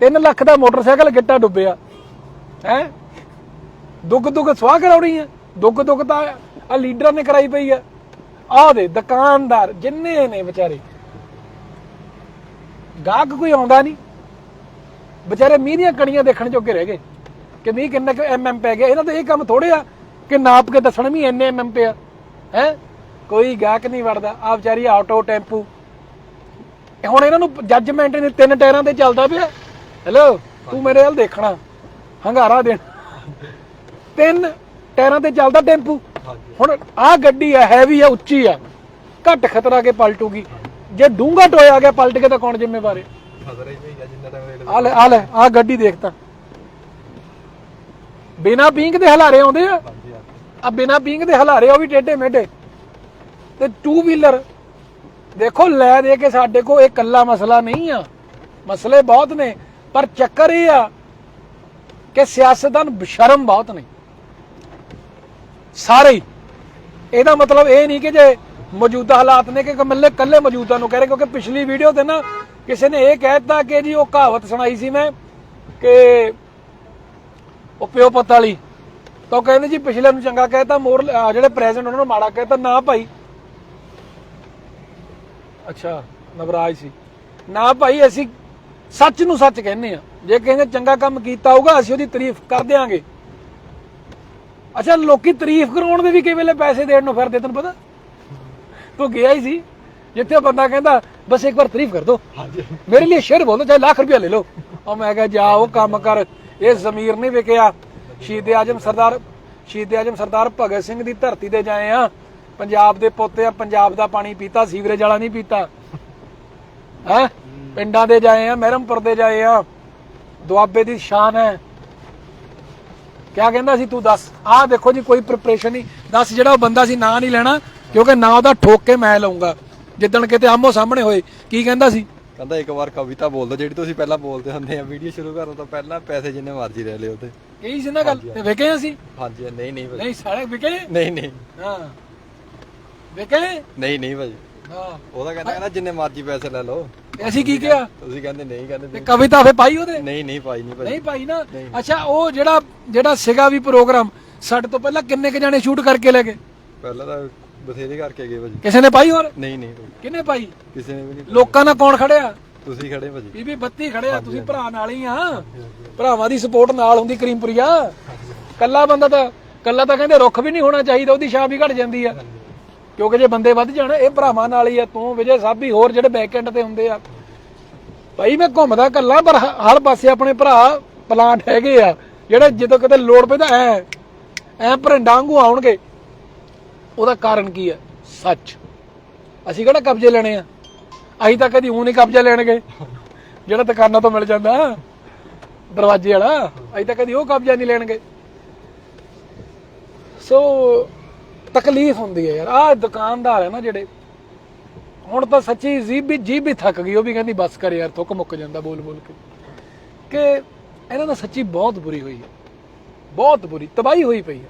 3 ਲੱਖ ਦਾ ਮੋਟਰਸਾਈਕਲ ਗਿੱਟਾ ਡੁੱਬਿਆ ਹੈ? ਦੁੱਖ ਦੁੱਖ ਸਵਾਹ ਕਰਾਉਣੀ ਹੈ ਦੁੱਖ ਦੁੱਖ ਤਾਂ ਆ ਲੀਡਰਾਂ ਨੇ ਕਰਾਈ ਪਈ ਆ। ਆਹ ਦੇ ਦੁਕਾਨਦਾਰ ਜਿੰਨੇ ਨੇ ਵਿਚਾਰੇ। ਗਾਹਕ ਕੋਈ ਆਉਂਦਾ ਨਹੀਂ। ਵਿਚਾਰੇ ਮੀਂਹ ਦੀਆਂ ਕਣੀਆਂ ਦੇਖਣ ਜੋਗੇ ਰਹਿ ਗਏ। ਕਿ ਮੀਂਹ ਕਿੰਨਾ ਕੁ ਐਮਐਮ ਪੈ ਗਿਆ। ਇਹਨਾਂ ਦਾ ਇਹ ਕੰਮ ਥੋੜੇ ਆ ਕਿ ਨਾਪ ਕੇ ਦੱਸਣ ਵੀ ਇੰਨੇ ਐਮਐਮ ਪਿਆ ਹੈ? ਕੋਈ ਗਾਹਕ ਨਹੀਂ ਵੜਦਾ। ਆ ਵਿਚਾਰੀ ਆਟੋ ਟੈਂਪੂ ਹੁਣ ਇਹਨਾਂ ਨੂੰ ਜੱਜਮੈਂਟ ਨੇ ਤਿੰਨ ਟਾਇਰਾਂ ਤੇ ਚੱਲਦਾ ਪਿਆ। ਹੈਲੋ ਤੂੰ ਮੇਰੇ ਵੱਲ ਦੇਖਣਾ। ਹੰਗਾਰਾ ਦੇਣ। ਤਿੰਨ ਟਾਇਰਾਂ ਤੇ ਚੱਲਦਾ ਟੈਂਪੂ। ਹੁਣ ਆਹ ਗੱਡੀ ਆ ਹੈਵੀ ਆ ਉੱਚੀ ਆ। ਘੱਟ ਖਤਰਾ ਕੇ ਪਲਟੂਗੀ। ਜੇ ਡੂੰਗਾ ਟੋਇਆ ਗਿਆ ਪਲਟ ਕੇ ਤਾਂ ਕੌਣ ਜ਼ਿੰਮੇਵਾਰ ਹੈ ਆ ਲੈ ਆ ਲੈ ਆ ਗੱਡੀ ਦੇਖ ਤਾਂ। ਬਿਨਾ ਪੀਂਗ ਦੇ ਹਲਾਰੇ ਆਉਂਦੇ ਆ। ਆ ਬਿਨਾ ਪੀਂਗ ਦੇ ਹਲਾਰੇ ਉਹ ਵੀ ਟੇਢੇ ਮੇਢੇ। ਤੇ ਟੂ ਵੀਲਰ ਦੇਖੋ ਲੈ ਦੇ ਕੇ ਸਾਡੇ ਕੋ ਇਹ ਕੱਲਾ ਮਸਲਾ ਨਹੀਂ ਆ। ਮਸਲੇ ਬਹੁਤ ਨੇ ਪਰ ਚੱਕਰ ਇਹ ਆ ਕਿ ਸਿਆਸਤਦਾਨ ਬਸ਼ਰਮ ਬਹੁਤ ਨੇ। ਸਾਰੇ ਹੀ। ਇਹਦਾ ਮਤਲਬ ਇਹ ਨਹੀਂ ਕਿ ਜੇ ਮੌਜੂਦਾ ਹਾਲਾਤ ਨੇ ਕਿ ਕੱਲੇ ਕੱਲੇ ਮੌਜੂਦਾ ਨੂੰ ਕਹਿ ਰਹੇ, ਕਿਉਂਕਿ ਪਿਛਲੀ ਵੀਡੀਓ ਤੇ ਨਾ ਕਿਸੇ ਨੇ ਇਹ ਕਹਿਤਾ ਕਿ ਜੀ ਉਹ ਕਹਾਵਤ ਸੁਣਾਈ ਸੀ ਮੈਂ ਕਿ ਉਹ ਪਿਓ ਪੁੱਤ ਵਾਲੀ। ਤਾਂ ਉਹ ਕਹਿੰਦੇ ਜੀ ਪਿਛਲੇ ਨੂੰ ਚੰਗਾ ਕਹਿਤਾ ਮੋਰ ਜਿਹੜੇ ਪ੍ਰੈਜ਼ੈਂਟ ਉਹਨਾਂ ਨੂੰ ਮਾੜਾ ਕਹਿਤਾ ਨਾ ਭਾਈ। ਅੱਛਾ, ਨਵਰਾਜ ਸੀ। ਨਾ ਭਾਈ, ਅਸੀਂ ਸੱਚ ਨੂੰ ਸੱਚ ਕਹਿੰਦੇ ਆ ਜੇ ਕਿਸੇ ਨੇ ਚੰਗਾ ਕੰਮ ਕੀਤਾ ਹੋਊਗਾ, ਅਸੀਂ ਉਹਦੀ ਤਾਰੀਫ ਕਰ ਦਿਆਂਗੇ। ਅੱਛਾ ਲੋਕੀ ਤਾਰੀਫ ਕਰਾਉਣ ਦੇ ਵੀ ਕਈ ਵੇਲੇ ਪੈਸੇ ਦੇਣ ਨੂੰ ਫਿਰਦੇ ਤੈਨੂੰ ਪਤਾ? ਤੂੰ ਗਿਆ ਹੀ ਸੀ ਜਿੱਥੇ ਬੰਦਾ ਕਹਿੰਦਾ ਬਸ ਇੱਕ ਵਾਰ ਤਾਰੀਫ ਕਰ ਦੋ। ਮੇਰੇ ਲਈ ਸ਼ੇਰ ਬੋਲ ਚਾਹੇ ਲੱਖ ਰੁਪਇਆ ਲੈ ਲਓ। ਉਹ ਮੈਂ ਕਿਹਾ ਜਾ ਉਹ ਕੰਮ ਕਰ। ਇਹ ਜ਼ਮੀਰ ਨਹੀਂ ਵਿਕਿਆ। ਸ਼ਹੀਦ ਆਜਮ ਸਰਦਾਰ ਸ਼ਹੀਦ ਆਜਮ ਸਰਦਾਰ ਭਗਤ ਸਿੰਘ ਦੀ ਧਰਤੀ ਤੇ ਜਾਏ ਆ। ਪੰਜਾਬ ਦੇ ਪੋਤੇ ਆ ਪੰਜਾਬ ਦਾ ਪਾਣੀ ਪੀਤਾ ਸੀਵਰੇਜ ਵਾਲਾ ਨਹੀਂ ਪੀਤਾ। ਹੈ? ਪਿੰਡਾਂ ਦੇ ਜਾਏ ਆ ਮਹਿਰਮਪੁਰ ਦੇ ਜਾਏ ਆ। ਦੁਆਬੇ ਦੀ ਸ਼ਾਨ ਹੈ। ਕਿਆ ਕਹਿੰਦਾ ਸੀ ਤੂੰ ਦੱਸ? ਆਹ ਦੇਖੋ ਜੀ ਕੋਈ ਪ੍ਰਿਪਰੇਸ਼ਨ ਨਹੀਂ। ਦੱਸ ਜਿਹੜਾ ਉਹ ਬੰਦਾ ਸੀ ਨਾਂ ਨਹੀਂ ਲੈਣਾ ਕਿਉਂਕਿ ਨਾਂ ਉਹਦਾ ਠੋਕ ਕੇ ਮੈਂ ਲਊਂਗਾ। ਜਿੱਦਣ ਕਿਤੇ ਆਮੋ ਸਾਹਮਣੇ ਹੋਏ ਕੀ ਕਹਿੰਦਾ ਸੀ? ਕਹਿੰਦਾ ਇੱਕ ਵਾਰ ਕਵਿਤਾ ਬੋਲ ਦੋ ਜਿਹੜੀ ਤੁਸੀਂ ਪਹਿਲਾਂ ਬੋਲਦੇ ਹੁੰਦੇ ਆ ਵੀਡੀਓ ਸ਼ੁਰੂ ਕਰਨ ਤੋਂ ਪਹਿਲਾਂ ਪੈਸੇ ਜਿੰਨੇ ਮਰਜ਼ੀ ਲੈ ਲਿਓ ਤੇ। ਇਹੀ ਸੀ ਨਾ ਗੱਲ ਤੇ ਵਿਕੇ ਅਸੀਂ? ਹਾਂਜੀ ਨਹੀਂ ਨਹੀਂ ਭਾਜੀ ਨਹੀਂ ਸਾਰੇ ਵਿਕੇ ਨਹੀਂ ਨਹੀਂ। ਹਾਂ। ਵਿਕੇ ਨਹੀਂ ਨਹੀਂ ਭਾਜੀ ਹਾਂ। ਉਹਦਾ ਕਹਿੰਦਾ ਕਹਿੰਦਾ ਜਿੰਨੇ ਮਰਜ਼ੀ ਪੈਸੇ ਲੈ ਲਓ। ਤੇ ਅਸੀਂ ਕੀ ਕਿਹਾ? ਤੁਸੀਂ ਕਹਿੰਦੇ ਨਹੀਂ ਕਹਿੰਦੇ ਤੇ। ਕਵਿਤਾ ਫੇ ਪਾਈ ਉਹਦੇ? ਨਹੀਂ ਨਹੀਂ ਭਾਈ ਨਹੀਂ ਭਾਜੀ ਨਹੀਂ ਪਾਈ ਨਾ? ਨਹੀਂ। ਅੱਛਾ ਉਹ ਜਿਹੜਾ ਜਿਹੜਾ ਸੀਗਾ ਵੀ ਪ੍ਰੋਗਰਾਮ ਸਾਡੇ ਤੋਂ ਪਹਿਲਾਂ ਕਿੰਨੇ ਕ ਜਾਣੇ ਸ਼ੂਟ ਕਰਕੇ ਲੈ ਗਏ? ਪਹਿਲਾਂ ਤਾਂ ਬਥੇਰੇ ਕਰਕੇ ਗਏ ਭਾਜੀ। ਕਿਸੇ ਨੇ ਪਾਈ ਹੋਰ? ਨਹੀਂ ਨਹੀਂ ਕਿਹਨੇ ਪਾਈ? ਕਿਸੇ ਨੇ ਵੀ ਨਹੀਂ ਲੋਕਾਂ ਨਾਲ ਕੌਣ ਖੜਿਆ? ਤੁਸੀਂ ਖੜੇ ਭਾਜੀ। ਬੀਬੀ ਬੱਤੀ ਖੜਿਆ ਤੁਸੀਂ ਭਰਾ ਨਾਲ ਹੀ ਆ। ਭਰਾਵਾਂ ਦੀ ਸਪੋਰਟ ਨਾਲ ਹੁੰਦੀ ਕਰੀਮਪੁਰੀਆ। ਕੱਲਾ ਬੰਦਾ ਤਾਂ ਕੱਲਾ ਤਾਂ ਕਹਿੰਦੇ ਰੁੱਖ ਵੀ ਨਹੀਂ ਹੋਣਾ ਚਾਹੀਦਾ ਉਹਦੀ ਛਾਂ ਵੀ ਘਟ ਜਾਂਦੀ ਆ। ਕਿਉਂਕਿ ਜੇ ਬੰਦੇ ਵੱਧ ਜਾਣ, ਇਹ ਭਰਾਵਾਂ ਨਾਲ ਹੀ ਆ ਤੂੰ, ਵਿਜੇ ਸਾਬੀ ਹੋਰ ਜਿਹੜੇ ਬੈਕ ਤੇ ਹੁੰਦੇ ਆ। ਭਾਈ ਮੈਂ ਘੁੰਮਦਾ ਕੱਲਾ ਪਰ ਹਰ ਪਾਸੇ ਆਪਣੇ ਭਰਾ ਪਲਾਂਟ ਹੈਗੇ ਆ, ਜਿਹੜੇ ਜਦੋਂ ਕਿਤੇ ਲੋੜ ਪਏ ਤਾਂ ਐ ਐ ਭਰਿੰਡਾਂ ਆਉਣਗੇ। ਉਹਦਾ ਕਾਰਨ ਕੀ ਹੈ ਸੱਚ। ਅਸੀਂ ਕਿਹੜਾ ਕਬਜ਼ੇ ਲੈਣੇ ਆ? ਅਸੀਂ ਤਾਂ ਕਦੀ ਉਹ ਨਹੀਂ ਕਬਜ਼ਾ ਲੈਣਗੇ, ਜਿਹੜਾ ਦੁਕਾਨਾਂ ਤੋਂ ਮਿਲ ਜਾਂਦਾ, ਦਰਵਾਜ਼ੇ ਵਾਲਾ, ਅਸੀਂ ਤਾਂ ਕਦੀ ਉਹ ਕਬਜ਼ਾ ਨਹੀਂ ਲੈਣਗੇ। ਸੋ ਤਕਲੀਫ ਹੁੰਦੀ ਹੈ ਯਾਰ। ਆਹ ਦੁਕਾਨਦਾਰ ਹੈ ਨਾ ਜਿਹੜੇ, ਹੁਣ ਤਾਂ ਸੱਚੀ ਜੀਬ ਵੀ ਜੀਬ ਵੀ ਥੱਕ ਗਈ, ਉਹ ਵੀ ਕਹਿੰਦੀ, ਬਸ ਕਰ ਯਾਰ, ਥੁੱਕ ਮੁੱਕ ਜਾਂਦਾ ਬੋਲ ਬੋਲ ਕੇ। ਕਿ ਇਹਨਾਂ ਦਾ ਸੱਚੀ ਬਹੁਤ ਬੁਰੀ ਹੋਈ ਹੈ। ਬਹੁਤ ਬੁਰੀ, ਤਬਾਹੀ ਹੋਈ ਪਈ ਹੈ।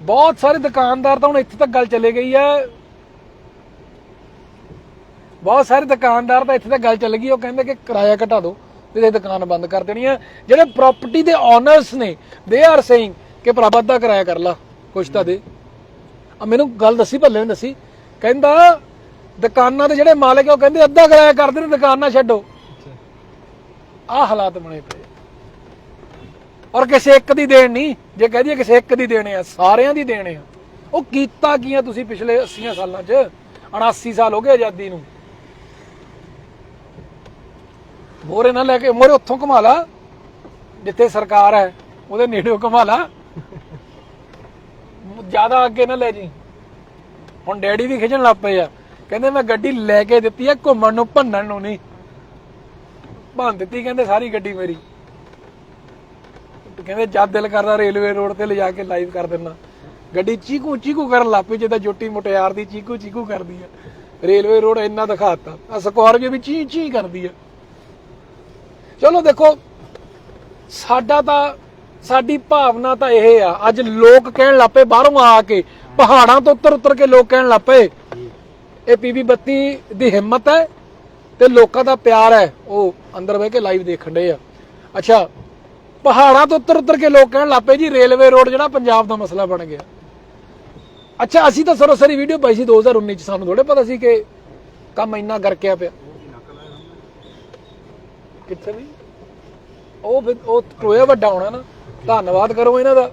ਬਹੁਤ ਸਾਰੇ ਦੁਕਾਨਦਾਰ ਤਾਂ ਹੁਣ ਇੱਥੇ ਤੱਕ ਗੱਲ ਚਲੇ ਗਈ ਹੈ। ਬਹੁਤ ਸਾਰੇ ਦੁਕਾਨਦਾਰ ਤਾਂ ਇੱਥੇ ਤੱਕ ਗੱਲ ਚੱਲ ਗਈ, ਉਹ ਕਹਿੰਦੇ ਕਿ ਕਿਰਾਇਆ ਘਟਾ ਦਿਓ, ਤੇ ਦੁਕਾਨ ਬੰਦ ਕਰ ਦੇਣੀ ਹੈ। ਜਿਹੜੇ ਪ੍ਰਾਪਰਟੀ ਦੇ ਓਨਰਸ ਨੇ ਦੇ ਆਰ ਸੇਇੰਗ ਕਿ ਭਰਾਵਾ ਅੱਧਾ ਕਿਰਾਇਆ ਕਰ ਲਾ। ਕੁਛ ਤਾਂ ਦੇ। ਆ ਮੈਨੂੰ ਗੱਲ ਦੱਸੀ, ਭੱਲੇ ਨੇ ਦੱਸੀ। ਕਹਿੰਦਾ, ਦੁਕਾਨਾਂ ਦੇ ਜਿਹੜੇ ਮਾਲਕ ਆ, ਉਹ ਕਹਿੰਦੇ ਅੱਧਾ ਕਿਰਾਇਆ ਕਰ ਦੇਣ, ਦੁਕਾਨ ਛੱਡੋ। ਆਹ ਹਾਲਾਤ ਬਣੇ ਪਏ ਔਰ ਕਿਸੇ ਇੱਕ ਦੀ ਦੇਣ ਨਹੀਂ। ਜੇ ਕਹਿ ਦਈਏ ਕਿਸੇ ਇੱਕ ਦੀ ਦੇਣੇ ਆ, ਸਾਰਿਆਂ ਦੀ ਦੇਣੇ ਆ। ਉਹ ਕੀਤਾ ਕੀ ਆ ਤੁਸੀਂ ਪਿਛਲੇ 80 ਸਾਲਾਂ 'ਚ? 79 ਸਾਲ ਹੋ ਗਏ ਆਜ਼ਾਦੀ ਨੂੰ। ਮੋਰੇ ਨਾ ਲੈ ਕੇ, ਮੋਰੇ ਉੱਥੋਂ ਘੁਮਾ ਜਿੱਥੇ ਸਰਕਾਰ ਹੈ, ਉਹਦੇ ਨੇੜੇ ਘੁਮਾ ਜ਼ਿਆਦਾ ਅੱਗੇ ਨਾ ਲੈ ਜੀ। ਹੁਣ ਡੈਡੀ ਵੀ ਖਿਜਣ ਲੱਗ ਪਏ ਆ। ਕਹਿੰਦੇ ਮੈਂ ਗੱਡੀ ਲੈ ਕੇ ਦਿੱਤੀ ਆ, ਘੁੰਮਣ ਨੂੰ, ਭੰਨਣ ਨੂੰ ਨਹੀਂ। ਭੰਨ ਦਿੱਤੀ ਕਹਿੰਦੇ ਸਾਰੀ ਗੱਡੀ ਮੇਰੀ। ਕਹਿੰਦੇ ਜਦ ਦਿਲ ਕਰਦਾ ਰੇਲਵੇ ਰੋਡ ਤੇ ਲਿਜਾ ਕੇ ਲਾਈਵ ਕਰ ਦਿੰਨਾ। ਗੱਡੀ ਚੀਕੂ ਚੀਕੂ ਕਰਨ ਲੱਗ ਪਈ, ਜਿੱਦਾਂ ਜੋਟੀ ਮੁਟਿਆਰ ਦੀ ਚੀਕੂ ਚੀਕੂ ਕਰਦੀ ਆ। ਰੇਲਵੇ ਰੋਡ ਇੰਨਾ ਦਿਖਾਤਾ। ਆ ਸਕੋਰਪੀਓ ਵੀ ਚੀ ਚੀ ਕਰਦੀ ਆ। ਚਲੋ ਦੇਖੋ, ਸਾਡਾ ਤਾਂ ਸਾਡੀ ਭਾਵਨਾ ਤਾਂ ਇਹ ਆ, ਅੱਜ ਲੋਕ ਕਹਿਣ ਲੱਪੇ ਬਾਹਰੋਂ ਆ ਕੇ, ਪਹਾੜਾਂ ਤੋਂ ਉੱਤਰ ਉੱਤਰ ਕੇ ਲੋਕ ਕਹਿਣ ਲੱਪੇ ਇਹ ਪੀਬੀ 32 ਦੀ ਹਿੰਮਤ ਹੈ ਤੇ ਲੋਕਾਂ ਦਾ ਪਿਆਰ ਹੈ, ਉਹ ਅੰਦਰ ਬਹਿ ਕੇ ਲਾਈਵ ਦੇਖਣ ਦੇ ਆ। ਅੱਛਾ, ਪਹਾੜਾਂ ਤੋਂ ਉੱਤਰ ਉੱਤਰ ਕੇ ਲੋਕ ਕਹਿਣ ਲੱਪੇ ਜੀ, ਰੇਲਵੇ ਰੋਡ ਜਿਹੜਾ ਪੰਜਾਬ ਦਾ ਮਸਲਾ ਬਣ ਗਿਆ। ਅੱਛਾ, ਅਸੀਂ ਤਾਂ ਸਰੋਸਰੀ ਵੀਡੀਓ ਪਾਈ ਸੀ 2019 ਚ, ਸਾਨੂੰ ਥੋੜੇ ਪਤਾ ਸੀ ਕਿ ਕੰਮ ਇੰਨਾ ਗਰਕਿਆ ਪਿਆ। ਕਿੱਥੇ ਵੀ? ਉਹ ਫਿਰ ਉਹ ਟੋਇਆ ਵੱਡਾ ਹੋਣਾ ਨਾ, ਧੰਨਵਾਦ ਕਰੋ ਇਹਨਾਂ ਦਾ।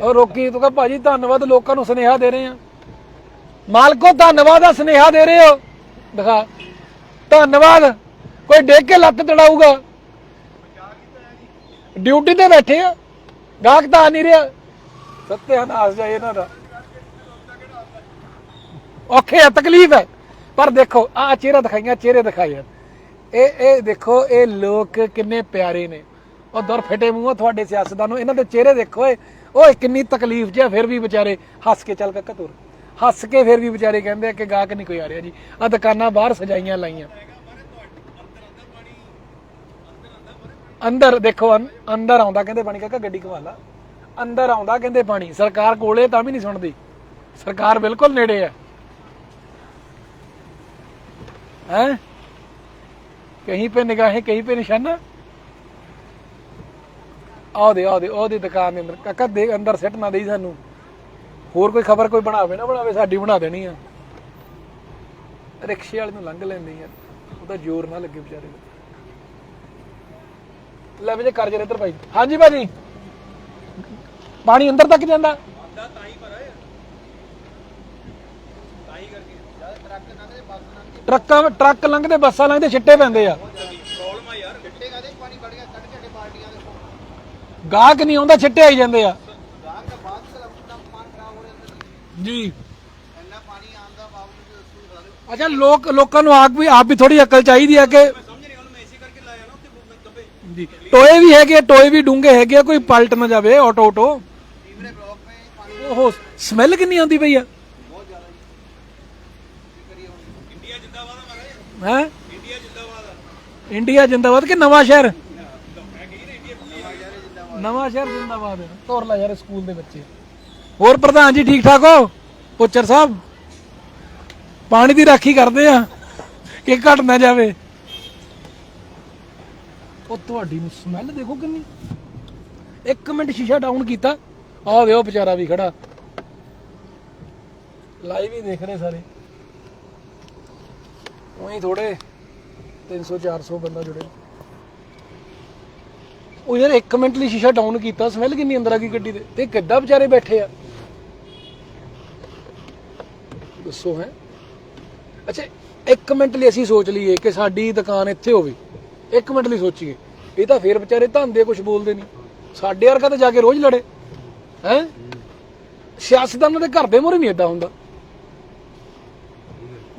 ਉਹ ਰੋਕੀ ਤੂੰ ਕਹ ਭਾਜੀ ਧੰਨਵਾਦ, ਲੋਕਾਂ ਨੂੰ ਸੁਨੇਹਾ ਦੇ ਰਹੇ ਆ ਮਾਲਕੋ, ਧੰਨਵਾਦ ਦਾ ਸੁਨੇਹਾ ਦੇ ਰਹੇ ਹੋ। ਦਿਖਾ। ਧੰਨਵਾਦ। ਕੋਈ ਡੇਕ ਕੇ ਲੱਤ ਤੜਾਊਗਾ। ਡਿਊਟੀ ਤੇ ਬੈਠੇ ਆ। ਗਾਹਕ ਤਾਂ ਆ ਨਹੀਂ ਰਿਹਾ। ਸੱਤਿਆਨਾਸ਼ ਜਾਏ ਇਹਨਾਂ ਦਾ। ਔਖੇ ਆ, ਤਕਲੀਫ ਹੈ। ਪਰ ਦੇਖੋ ਆ ਚਿਹਰਾ ਦਿਖਾਈਆਂ ਚਿਹਰੇ ਦਿਖਾਏ ਇਹ ਇਹ ਦੇਖੋ, ਇਹ ਲੋਕ ਕਿੰਨੇ ਪਿਆਰੇ ਨੇ। ਉਹ ਦੁਰ ਫਟੇ ਮੂੰਹ ਤੁਹਾਡੇ ਸਿਆਸਤਦਾਨ ਨੂੰ। ਇਹਨਾਂ ਦੇ ਚਿਹਰੇ ਦੇਖੋ ਓਏ ਓਏ ਕਿੰਨੀ ਤਕਲੀਫ ਜਿਹਾ ਫਿਰ ਵੀ ਵਿਚਾਰੇ ਹੱਸ ਕੇ ਚੱਲ ਕੱਕਾ ਤੁਰ ਹੱਸ ਕੇ ਫਿਰ ਵੀ ਵਿਚਾਰੇ ਕਹਿੰਦੇ ਆ ਕਿ ਗਾਹਕ ਨਹੀਂ ਕੋਈ ਆ ਰਿਹਾ ਜੀ। ਆ ਦੁਕਾਨਾਂ ਬਾਹਰ ਸਜਾਈਆਂ ਲਾਈਆਂ। ਅੰਦਰ ਦੇਖੋ ਅੰਦਰ ਆਉਂਦਾ ਕਹਿੰਦੇ ਪਾਣੀ, ਕਾਕਾ ਗੱਡੀ ਘਵਾ ਲਾ। ਅੰਦਰ ਆਉਂਦਾ ਕਹਿੰਦੇ ਪਾਣੀ। ਸਰਕਾਰ ਕੋਲੇ ਤਾਂ ਵੀ ਨਹੀਂ ਸੁਣਦੀ। ਸਰਕਾਰ ਬਿਲਕੁਲ ਨੇੜੇ ਹੈ? कहीं पे निगाहें कहीं पे निशाना ਆਹ ਦੇ ਆਹ ਦੇ ਉਹਦੀ ਦੁਕਾਨ ਦੇ ਅੰਦਰ ਕਾਕਾ ਦੇ ਅੰਦਰ ਸਿੱਟ ਨਾ ਦੇਈ ਸਾਨੂੰ ਹੋਰ ਕੋਈ ਖਬਰ ਕੋਈ ਬਣਾਵੇ ਨਾ ਬਣਾਵੇ ਸਾਡੀ ਬਣਾ ਦੇਣੀ ਆ ਰਿਕਸ਼ੇ ਵਾਲੇ ਨੂੰ ਲੰਘ ਲੈਂਦੇ ਯਾਰ ਉਹਦਾ ਜ਼ੋਰ ਨਾ ਲੱਗੇ ਵਿਚਾਰੇ ਨੂੰ ਲੈ ਮੇਰੇ ਕਰ ਜਰੇ ਇੱਧਰ ਭਾਈ ਹਾਂਜੀ ਭਾਜੀ ਪਾਣੀ ਅੰਦਰ ਤੱਕ ਜਾਂਦਾ ਟਰੱਕਾਂ ਟਰੱਕ ਲੰਘਦੇ ਬੱਸਾਂ ਲੰਘਦੇ ਛਿੱਟੇ ਪੈਂਦੇ ਆ। ਗਾਹਕ ਨਹੀਂ ਆਉਂਦਾ ਛਿੱਟੇ ਆਈ ਜਾਂਦੇ ਆ। ਜੀ। ਅੱਛਾ ਲੋਕ ਲੋਕਾਂ ਨੂੰ ਆਪ ਵੀ ਆਪ ਵੀ ਥੋੜੀ ਅਕਲ ਚਾਹੀਦੀ ਹੈ ਕਿ ਜੀ। ਟੋਏ ਵੀ ਹੈਗੇ ਆ, ਟੋਏ ਵੀ ਡੂੰਘੇ ਹੈਗੇ ਆ ਕੋਈ ਪਲਟ ਨਾ ਜਾਵੇ ਆਟੋ ਆਟੋ ਉਹ ਸਮੈਲ ਕਿੰਨੀ ਆਉਂਦੀ ਪਈ ਆ ਬਹੁਤ ਜ਼ਿਆਦਾ ਜੀ ਕੀ ਕਰੀਏ ਹੁਣ ਹੈ ਇੰਡੀਆ ਇੰਡੀਆ ਜਿੰਦਾਬਾਦ ਕਿ ਨਵਾਂ ਸ਼ਹਿਰ? ਨਵਾਂ ਸ਼ਹਿਰ ਜਿੰਦਾਬਾਦ ਤੋਰ ਲੈ ਯਾਰ ਸਕੂਲ ਦੇ ਬੱਚੇ। ਹੋਰ ਪ੍ਰਧਾਨ ਜੀ ਠੀਕ ਠਾਕ ਹੋ? ਪੁੱਚਰ ਸਾਹਿਬ? ਪਾਣੀ ਦੀ ਰਾਖੀ ਕਰਦੇ ਆ ਕਿ ਘਟ ਨਾ ਜਾਵੇ। ਉਹ ਤੁਹਾਡੀ ਸਮੈਲ ਦੇਖੋ ਕਿੰਨੀ। ਇੱਕ ਮਿੰਟ ਸ਼ੀਸ਼ਾ ਡਾਊਨ ਕੀਤਾ। ਆਹ ਵੇ ਉਹ ਵਿਚਾਰਾ ਵੀ ਖੜਾ। ਲਾਈਵ ਹੀ ਦੇਖ ਰਹੇ ਸਾਰੇ। ਉਹੀ ਥੋੜੇ 300 400 ਬੰਦਾ ਜੁੜੇ ਉਹ ਯਾਰ ਇੱਕ ਮਿੰਟ ਲਈ ਸ਼ੀਸ਼ਾ ਡਾਊਨ ਕੀਤਾ ਸਮੈਲ ਕਿੰਨੀ ਅੰਦਰ ਆ ਗਈ ਗੱਡੀ ਦੇ। ਤੇ ਕਿੱਦਾਂ ਵਿਚਾਰੇ ਬੈਠੇ ਆ। ਦੱਸੋ ਹੈ। ਅੱਛਾ, ਇੱਕ ਮਿੰਟ ਲਈ ਅਸੀਂ ਸੋਚ ਲਈਏ ਕਿ ਸਾਡੀ ਦੁਕਾਨ ਇੱਥੇ ਹੋਵੇ। ਇੱਕ ਮਿੰਟ ਲਈ ਸੋਚੀਏ। ਇਹ ਤਾਂ ਫੇਰ ਵਿਚਾਰੇ ਧੰਦੇ ਕੁਝ ਬੋਲਦੇ ਨਹੀਂ। ਸਾਡੇ ਵਰਗਾ ਤਾਂ ਜਾ ਕੇ ਰੋਜ਼ ਲੜੇ। ਹੈ? ਸਿਆਸਤਦਾਨਾਂ ਦੇ ਘਰ ਦੇ ਮੂਹਰੇ ਨਹੀਂ ਏਦਾਂ ਹੁੰਦਾ।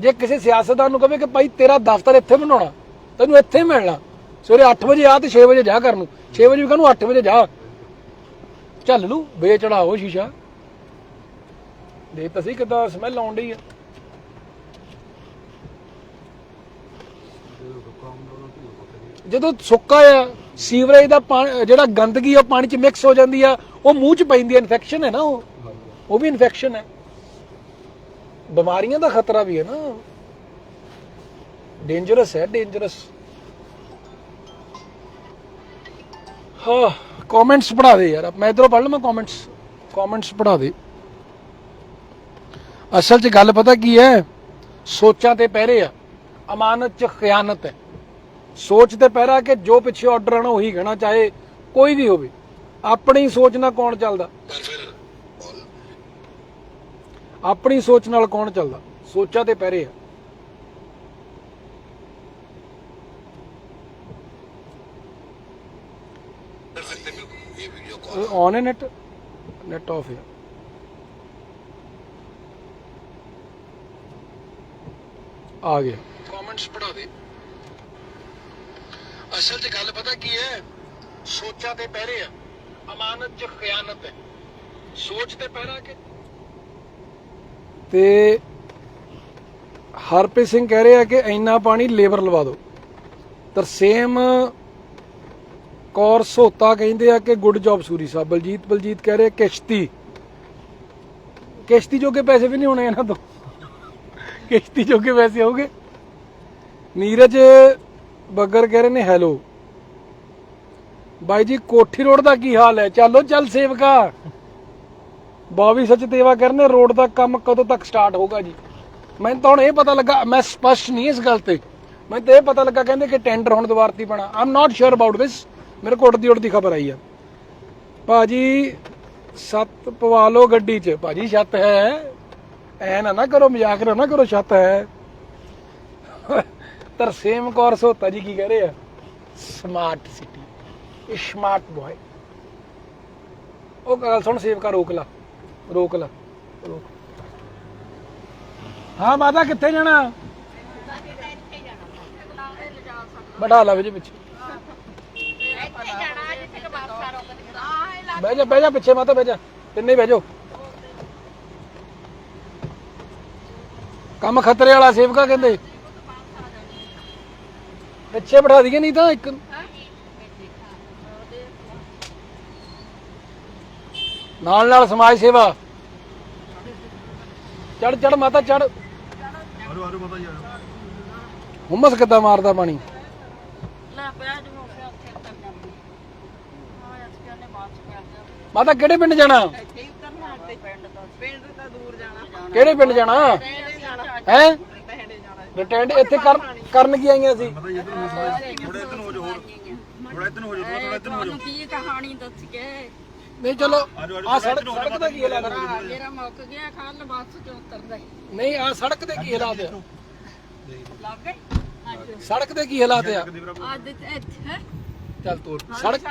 ਜੇ ਕਿਸੇ ਸਿਆਸਤਦਾਨ ਨੂੰ ਕਹੇ ਕਿ ਭਾਈ ਤੇਰਾ ਦਫ਼ਤਰ ਇੱਥੇ ਬਣਾਉਣਾ, ਤੈਨੂੰ ਇੱਥੇ ਮਿਲਣਾ। ਸਵੇਰੇ 8 ਵਜੇ ਆ ਤੇ 6 ਵਜੇ ਜਾ ਕਰਨ ਨੂੰ। 6 ਵਜੇ ਵੀ ਕਹਿੰਨੂੰ 8 ਵਜੇ ਜਾ। ਚੱਲ ਲੂ, ਵੇ ਸ਼ੀਸ਼ਾ। ਦੇ ਤਸੀ ਕਿਦਾਂ ਸਮੈਲ ਆਉਣ ਡਈ ਆ। ਜਦੋਂ ਸੁੱਕਾ ਆ, ਸੀਵਰੇਜ ਦਾ ਜਿਹੜਾ ਗੰਦਗੀ ਆ ਪਾਣੀ ਚ ਮਿਕਸ ਹੋ ਜਾਂਦੀ ਆ, ਉਹ ਮੂੰਹ ਚ ਪੈਂਦੀ ਆ ਇਨਫੈਕਸ਼ਨ ਹੈ ਨਾ ਉਹ। ਉਹ ਵੀ ਇਨਫੈਕਸ਼ਨ ਹੈ। ਬਿਮਾਰੀਆਂ ਦਾ ਖਤਰਾ ਵੀ ਹੈ ਨਾ। ਡੇਂਜਰਸ ਹੈ ਡੇਂਜਰਸ ਹਾਂ ਕਮੈਂਟਸ ਪੜਾ ਦੇ ਯਾਰ। ਮੈਂ ਇਧਰੋਂ ਪੜ ਲਵਾਂ ਕਮੈਂਟਸ ਕਮੈਂਟਸ ਪੜਾ ਦੇ। ਅਸਲ 'ਚ ਗੱਲ ਪਤਾ ਕੀ ਹੈ? ਸੋਚਾਂ ਤੇ ਪਹਿਰੇ ਆ। ਅਮਾਨਤ 'ਚ ਖਿਆਨਤ ਹੈ। ਸੋਚ ਤੇ ਪਹਿਰਾ ਕਿ ਜੋ ਪਿੱਛੇ ਆਰਡਰ ਆਣਾ ਉਹੀ ਕਹਿਣਾ, ਚਾਹੇ ਕੋਈ ਵੀ ਹੋਵੇ। ਆਪਣੀ ਸੋਚ ਨਾਲ ਕੌਣ ਚੱਲਦਾ? ਆਪਣੀ ਸੋਚ ਨਾਲ ਕੌਣ ਚੱਲਦਾ? ਸੋਚਾਂ ਤੇ ਪਹਿਰੇ ਆ। ਔਨ ਹੈ ਨੈਟ ਨੈਟ ਆਫ ਹੈ। ਆ ਗਿਆ। ਕਮੈਂਟਸ ਪੜਾ ਦੇ। ਅਸਲ 'ਚ ਗੱਲ ਪਤਾ ਕੀ ਹੈ? ਸੋਚਾਂ ਤੇ ਪਹਿਰੇ ਆ। ਅਮਾਨਤ 'ਚ ਖਿਆਨਤ ਹੈ। ਸੋਚ ਤੇ ਪਹਿਰਾ ਕਿ ਤੇ ਹਰਪ੍ਰੀਤ ਸਿੰਘ ਕਹਿ ਰਿਹਾ ਕਿ ਇੰਨਾ ਪਾਣੀ ਲੇਬਰ ਲਵਾ ਦਿਓ। ਤਰਸੇਮ ਕੌਰ ਸੋਤਾ ਕਹਿੰਦੇ ਆ ਕਿ ਗੁੱਡ ਜੌਬ ਸੂਰੀ ਸਾਹਿਬ। ਬਲਜੀਤ ਬਲਜੀਤ ਕਹਿ ਰਹੇ ਕਿਸ਼ਤੀ। ਕਿਸ਼ਤੀ ਜੋਗੇ ਪੈਸੇ ਵੀ ਨਹੀਂ ਹੋਣੇ ਇਹਨਾਂ ਤੋਂ। ਕਿਸ਼ਤੀ ਜੋਗੇ ਪੈਸੇ ਹੋਗੇ ਨੀਰਜ ਬੱਗਰ ਕਹਿ ਰਹੇ ਨੇ, ਹੈਲੋ। ਬਾਈ ਜੀ, ਕੋਠੀ ਰੋਡ ਦਾ ਕੀ ਹਾਲ ਹੈ? ਚਲੋ, ਚੱਲ ਸੇਵਕਾ। ਬਾਵੀ ਸੱਚ ਦੇਵਾ ਕਰਨੇ, ਰੋਡ ਦਾ ਕੰਮ ਕਦੋਂ ਤੱਕ ਸਟਾਰਟ ਹੋਗਾ ਜੀ? ਮੈਨੂੰ ਤਾਂ ਹੁਣ ਇਹ ਪਤਾ ਲੱਗਾ, ਮੈਂ ਸਪਸ਼ਟ ਨਹੀਂ ਇਸ ਗੱਲ ਤੇ। ਮੈਨੂੰ ਤਾਂ ਇਹ ਪਤਾ ਲੱਗਾ ਕਹਿੰਦੇ ਕਿ ਟੈਂਡਰ ਹੁਣ ਦੁਬਾਰਤੀ ਬਣਾ। ਆਮ ਨਾਟ ਸ਼ੋਰ ਅਬਾਊਟ ਦਿਸ ਮੇਰੇ ਕੋਲ ਦੀ ਦੀ ਖਬਰ ਆਈ ਆ। ਭਾਜੀ, ਸੱਤ ਪਵਾ ਲਓ ਗੱਡੀ 'ਚ। ਭਾਜੀ, ਛੱਤ ਹੈ। ਐ ਨਾ ਨਾ ਕਰੋ, ਮਜ਼ਾਕ ਨਾ ਕਰੋ, ਛੱਤ ਹੈ। ਤਰਸੇਮ ਕੌਰ ਸੋਤਾ ਜੀ ਕੀ ਕਹਿ ਰਹੇ ਆ? ਸਮਾਰਟ ਸਿਟੀ ਸਮਾਰਟ ਬॉय ਉਹ ਗੱਲ ਸੁਣ, ਸੇਵਕਾ ਰੋਕ ਲਾ। ਰੋਕ ਲਾ। ਰੋਕ। ਹਾਂ, ਮਾਤਾ, ਕਿੱਥੇ ਜਾਣਾ? ਬੜਾ ਲਾ ਵਿੱਚ ਪਿੱਛੇ। ਬਹਿ ਜਾ ਬਹਿ ਜਾ ਪਿੱਛੇ ਮਾਤਾ, ਬਹਿ ਜਾ। ਤਿੰਨੇ ਬਹਿ ਜਾਓ। ਕੰਮ ਖਤਰੇ ਵਾਲਾ ਸੇਵਕਾ ਕਹਿੰਦੇ। ਪਿੱਛੇ ਬਿਠਾ ਦਈਏ ਨਹੀਂ ਤਾਂ ਇੱਕ। ਨਾਲ ਨਾਲ ਸਮਾਜ ਸੇਵਾ। ਚੜ ਚੜ ਮਾਤਾ ਚੜ। ਆਰੋ ਆਰੋ ਪਤਾ ਯਾਰ ਹੁਮਸ ਕਿੱਦਾਂ ਮਾਰਦਾ ਪਾਣੀ? ਮਾਤਾ ਕਿਹੜੇ ਪਿੰਡ ਜਾਣਾ? ਕਿਹੜੇ ਪਿੰਡ ਜਾਣਾ? ਹੈ? ਰਿਟੈਂਡ ਇੱਥੇ ਕਰ ਕਰਨ ਕੀ ਆਈਆਂ ਸੀ? ਥੋੜਾ ਇਧਰ ਹੋ ਜਾ ਹੋਰ। ਥੋੜਾ ਇਧਰ ਹੋ ਜਾ ਥੋੜਾ ਇਧਰ ਹੋ ਜਾ ਕੀ ਕਹਾਣੀ ਦੱਸ ਕੇ ਨਹੀਂ ਚਲੋ ਆ ਸੜਕ ਦਾ ਕੀ ਹਾਲਾਤ ਹੈ? ਮੇਰਾ ਮੁੱਕ ਗਿਆ ਕੱਲ ਬੱਸ ਚੋਂ ਉਤਰਦਾ ਹੀ। ਨਹੀਂ ਆ ਸੜਕ ਦੇ ਕੀ ਹਾਲਾਤ ਆ? ਲੱਗ? ਗਏ ਅੱਜ ਸੜਕ ਦੇ ਕੀ ਹਾਲਾਤ ਆ? ਅੱਜ ਇੱਥੇ ਚੱਲ ਤੋਰ। ਸੜਕ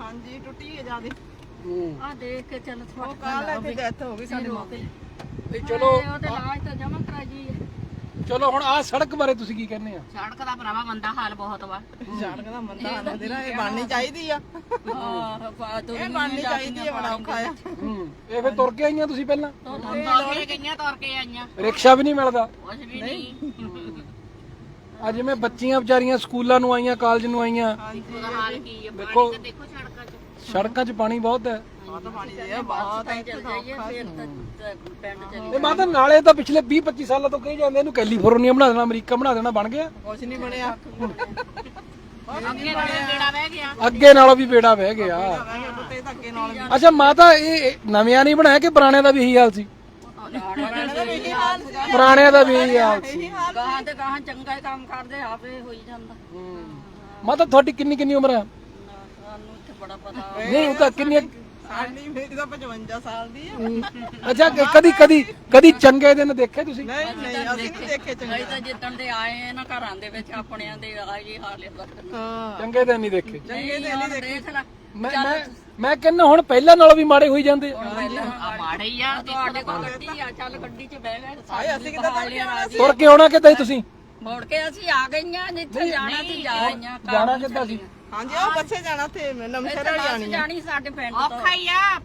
ਹਾਂਜੀ ਟੁੱਟੀ ਹੈ ਜਿਆਦੀ। ਹੂੰ। ਆ ਦੇਖ ਕੇ ਚੱਲ ਥੋੜਾ ਕੱਲ ਇੱਥੇ ਡੈਥ ਹੋ ਗਈ ਸਾਡੇ ਮੌਕੇ ਨਹੀਂ ਚਲੋ ਉਹਦੇ ਇਲਾਜ ਤਾਂ ਜਮਾ ਕਰਾ ਜੀ ਚਲੋ ਹੁਣ ਆ ਸੜਕ ਬਾਰੇ ਤੁਸੀਂ ਕੀ ਕਹਿੰਦੇ ਆ? ਸੜਕ ਦਾ ਭਰਾਵਾ ਮੰਦਾ ਹਾਲ ਬਹੁਤ ਵਾ। ਜਾਣ ਦਾ ਮੰਦਾ ਹਾਲ ਤੇਰਾ ਇਹ ਬਣਨੀ ਚਾਹੀਦੀ ਆ। ਹਾਂ ਤੂੰ ਇਹ ਬਣਨੀ ਚਾਹੀਦੀ ਹੈ ਬੜਾ ਔਖਾ ਆ। ਹੂੰ ਇਹ ਫਿਰ ਤੁਰ ਕੇ ਆਈਆਂ ਤੁਸੀਂ ਪਹਿਲਾਂ? ਤੁਰ ਕੇ ਗਈਆਂ ਤੁਰ ਕੇ ਆਈਆਂ ਰਿਕਸ਼ਾ ਵੀ ਨਹੀਂ ਮਿਲਦਾ? ਕੁਝ ਵੀ ਨਹੀਂ। ਆ ਜਿਵੇਂ ਬੱਚੀਆਂ ਵਿਚਾਰੀਆਂ ਸਕੂਲਾਂ ਨੂੰ ਆਈਆਂ ਕਾਲਜ ਨੂੰ ਆਈਆਂ। ਦੇਖੋ ਦੇਖੋ ਸੜਕਾਂ 'ਚ। ਸੜਕਾਂ 'ਚ ਪਾਣੀ ਬਹੁਤ ਹੈ। ਬਹੁਤ ਬਹੁਤ। ਪਿੰਡ ਇਹ ਮਾਤਾ ਨਾਲੇ ਤਾਂ ਪਿਛਲੇ 20 25 ਸਾਲਾਂ ਤੋਂ ਕਹੀ ਜਾਂਦੇ ਇਹਨੂੰ ਕੈਲੀਫੋਰਨੀਆ ਬਣਾ ਦੇਣਾ ਅਮਰੀਕਾ ਬਣਾ ਦੇਣਾ ਬਣ ਗਿਆ। ਕੁਛ ਨਹੀਂ ਬਣਿਆ। ਅੱਗੇ ਨਾਲੇ ਬੇੜਾ ਬਹਿ ਗਿਆ। ਅੱਗੇ ਨਾਲੋਂ ਵੀ ਬੇੜਾ ਵਹਿ ਗਿਆ। ਵੈਸੇ ਟੁੱਟੇ ਤਾਂ ਅੱਗੇ ਨਾਲ ਵੀ ਅੱਛਾ ਮਾਤਾ ਇਹ ਨਵਿਆਂ ਨਹੀਂ ਬਣਾਇਆ ਕਿ ਪੁਰਾਣਿਆਂ ਦਾ ਵੀ ਇਹੀ ਹਾਲ ਸੀ? ਇਹੀ ਹਾਲ ਸੀਗਾ ਪੁਰਾਣਿਆਂ ਦਾ ਵੀ ਇਹੀ ਹਾਲ ਸੀ। ਗਾਹਾਂ ਤੇ ਗਾਹਾਂ ਚੰਗਾ ਹੀ ਕੰਮ ਕਰਦੇ ਆਪੇ ਹੋਈ ਜਾਂਦਾ। ਮਾਤਾ ਤੁਹਾਡੀ ਕਿੰਨੀ ਕਿੰਨੀ ਉਮਰ ਹੈ? ਸਾਨੂੰ ਇੱਥੇ ਬੜਾ ਪਤਾ। ਨਹੀਂ ਉਹ ਤਾਂ ਕਿੰਨੀ ਸਾਡੀ ਮੇਰੀ ਤਾਂ 55 ਸਾਲ ਦੀ ਆ ਅੱਛਾ ਕ- ਕਦੀ ਕਦੀ ਕਦੀ ਚੰਗੇ ਦਿਨ ਦੇਖੇ ਤੁਸੀਂ? ਨਹੀਂ ਨਹੀਂ ਅਸੀਂ ਨਹੀਂ ਦੇਖੇ। ਚੰਗੇ। ਅਸੀਂ ਤਾਂ ਜਿੱਦਣ ਦੇ ਆਏ ਨਾ ਘਰਾਂ ਦੇ ਵਿੱਚ ਆਪਣਿਆਂ ਦੇ ਆਈ ਹਾਲ ਹੈ ਬਸ ਹਾਂ। ਚੰਗੇ ਦਿਨ ਨਹੀਂ ਦੇਖੇ। ਚੰਗੇ ਤੇ ਨਹੀਂ ਦੇਖੇ। ਦੇਖ ਲੈ। ਮੈਂ ਮੈਂ ਮੈਂ ਕਹਿੰਦਾ ਹੁਣ ਪਹਿਲਾਂ ਨਾਲੋਂ ਵੀ ਮਾੜੇ ਹੋਈ ਜਾਂਦੇ। ਆ। ਆ ਮਾੜੇ ਹੀ ਆ ਤੁਹਾਡੇ ਕੋਲ ਗੱਡੀ ਆ ਚੱਲ ਗੱਡੀ 'ਚ ਬਹਿ ਗਏ ਹਾਏ ਅਸੀਂ ਕਿਦਾਂ ਸੀ? ਤੁਰ ਕੇ ਆਉਣਾ ਕਿੱਦਾਂ ਸੀ ਤੁਸੀਂ? ਮੋੜ ਕੇ ਅਸੀਂ ਆ ਗਈਆਂ ਜਿੱਥੇ ਜਾਣਾ ਸੀ ਜਾ ਆਈਆਂ ਜਾਣਾ ਕਿੱਦਾਂ ਸੀ? ਹਾਂਜੀ ਉਹ ਬੱਸੇ ਜਾਣਾ ਵਾਲੀ ਬੱਸ ਜਾਣੀ ਆ। ਜਾਣੀ ਸਾਡੇ ਪਿੰਡ ਤੋਂ। ਔਖਾ ਹੀ ਆ।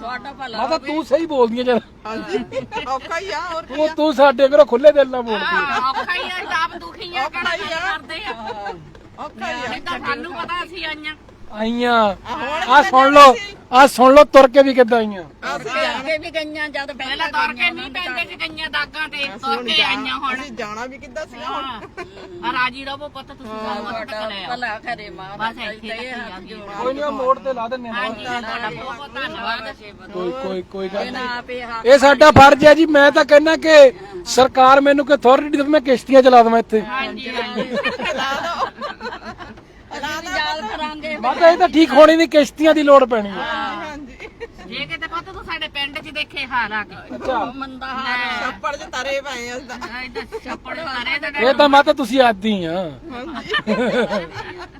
ਤੁਹਾਡਾ ਭਲਾ ਮਾਤਾ ਤੂੰ ਸਹੀ ਬੋਲਦੀ ਆ ਜਰ। ਹਾਂਜੀ ਔਖਾ ਹੀ ਆ ਹੋਰ ਕੀ ਤੂੰ ਤੂੰ ਸਾਡੇ ਘਰੋਂ ਖੁੱਲੇ ਦਿਲ ਨਾਲ ਬੋਲਦੀ ਆ। ਔਖਾ ਹੀ ਆ ਆਪ ਦੁਖੀ ਆ ਔਖਾ ਹੀ ਆ। ਕਰਦੇ ਆ। ਔਖਾ ਹੀ ਆ। ਤਾਂ ਸਾਨੂੰ ਪਤਾ ਅਸੀਂ ਆਈਆਂ। ਆਈਆਂ। ਆ ਸੁਣ ਲਓ ਆ ਸੁਣ ਲਓ ਤੁਰ ਕੇ ਵੀ ਕਿੱਦਾਂ ਆਈਆਂ। ਅਸੀਂ ਅੱਗੇ ਵੀ ਗਈਆਂ ਜਦ ਪਹਿਲਾਂ ਤੁਰ ਕੇ ਨਹੀਂ ਪੈਂਦੇ ਸੀ ਗਈਆਂ ਦਾਗਾਂ ਤੇ ਤੁਰ ਕੇ ਆਈਆਂ ਹੁਣ। ਅਸੀਂ ਜਾਣਾ ਵੀ ਕਿੱਦਾਂ ਸੀਗਾ ਹੁਣ? ਆ ਰਾਜੀ ਰਵੋ ਪੁੱਤ ਤੁਸੀਂ ਸਾਨੂੰ ਤੁਹਾਡਾ ਭਲਾ ਕਰੇ ਮਾਂ ਬਸ ਇੱਥੇ ਤੱਕ ਹੀ ਆਂਦੀ ਕੋਈ ਨਹੀਂ ਮੋੜ ਤੇ ਲਾ ਦਿੰਨੇ ਆ ਹਾਂਜੀ ਤੁਹਾਡਾ ਬਹੁਤ ਬਹੁਤ ਧੰਨਵਾਦ। ਕੋਈ ਕੋਈ ਕੋਈ ਗੱਲ ਨਹੀਂ। ਆਪੇ ਹਾਂ ਇਹ ਸਾਡਾ ਫਰਜ਼ ਹੈ ਜੀ ਮੈਂ ਤਾਂ ਕਹਿੰਦਾ ਕਿ ਸਰਕਾਰ ਮੈਨੂੰ ਕੋਈ ਅਥਾਰਟੀ ਦੇਵੇ ਮੈਂ ਕਿਸ਼ਤੀਆਂ ਚਲਾ ਦਵਾਂ ਇੱਥੇ। ਹਾਂਜੀ ਹਾਂਜੀ। ਕਰਾਂਗੇ। ਮਾਤਾ ਇਹ ਤਾਂ ਠੀਕ ਹੋਣੀ ਨਹੀਂ ਕਿਸ਼ਤੀਆਂ ਦੀ ਲੋੜ ਪੈਣੀ ਹੈ ਹਾਂਜੀ ਜੇ ਕਿਤੇ ਪੁੱਤ ਤੂੰ ਸਾਡੇ ਪਿੰਡ 'ਚ ਦੇਖੇ ਹਾਲ ਆ ਕੇ ਅੱਛਾ। ਮੰਦਾ ਹਾਲ ਛੱਪੜ 'ਚ ਤਰੇ ਪਏ ਆ ਅਸੀਂ ਤਾਂ। ਇੱਧਰ ਛੱਪੜ ਸਾਰੇ ਤੇ ਇਹ ਤਾਂ ਮਾਤਾ ਤੁਸੀਂ ਆਦੀ ਆ। ਹਾਂਜੀ।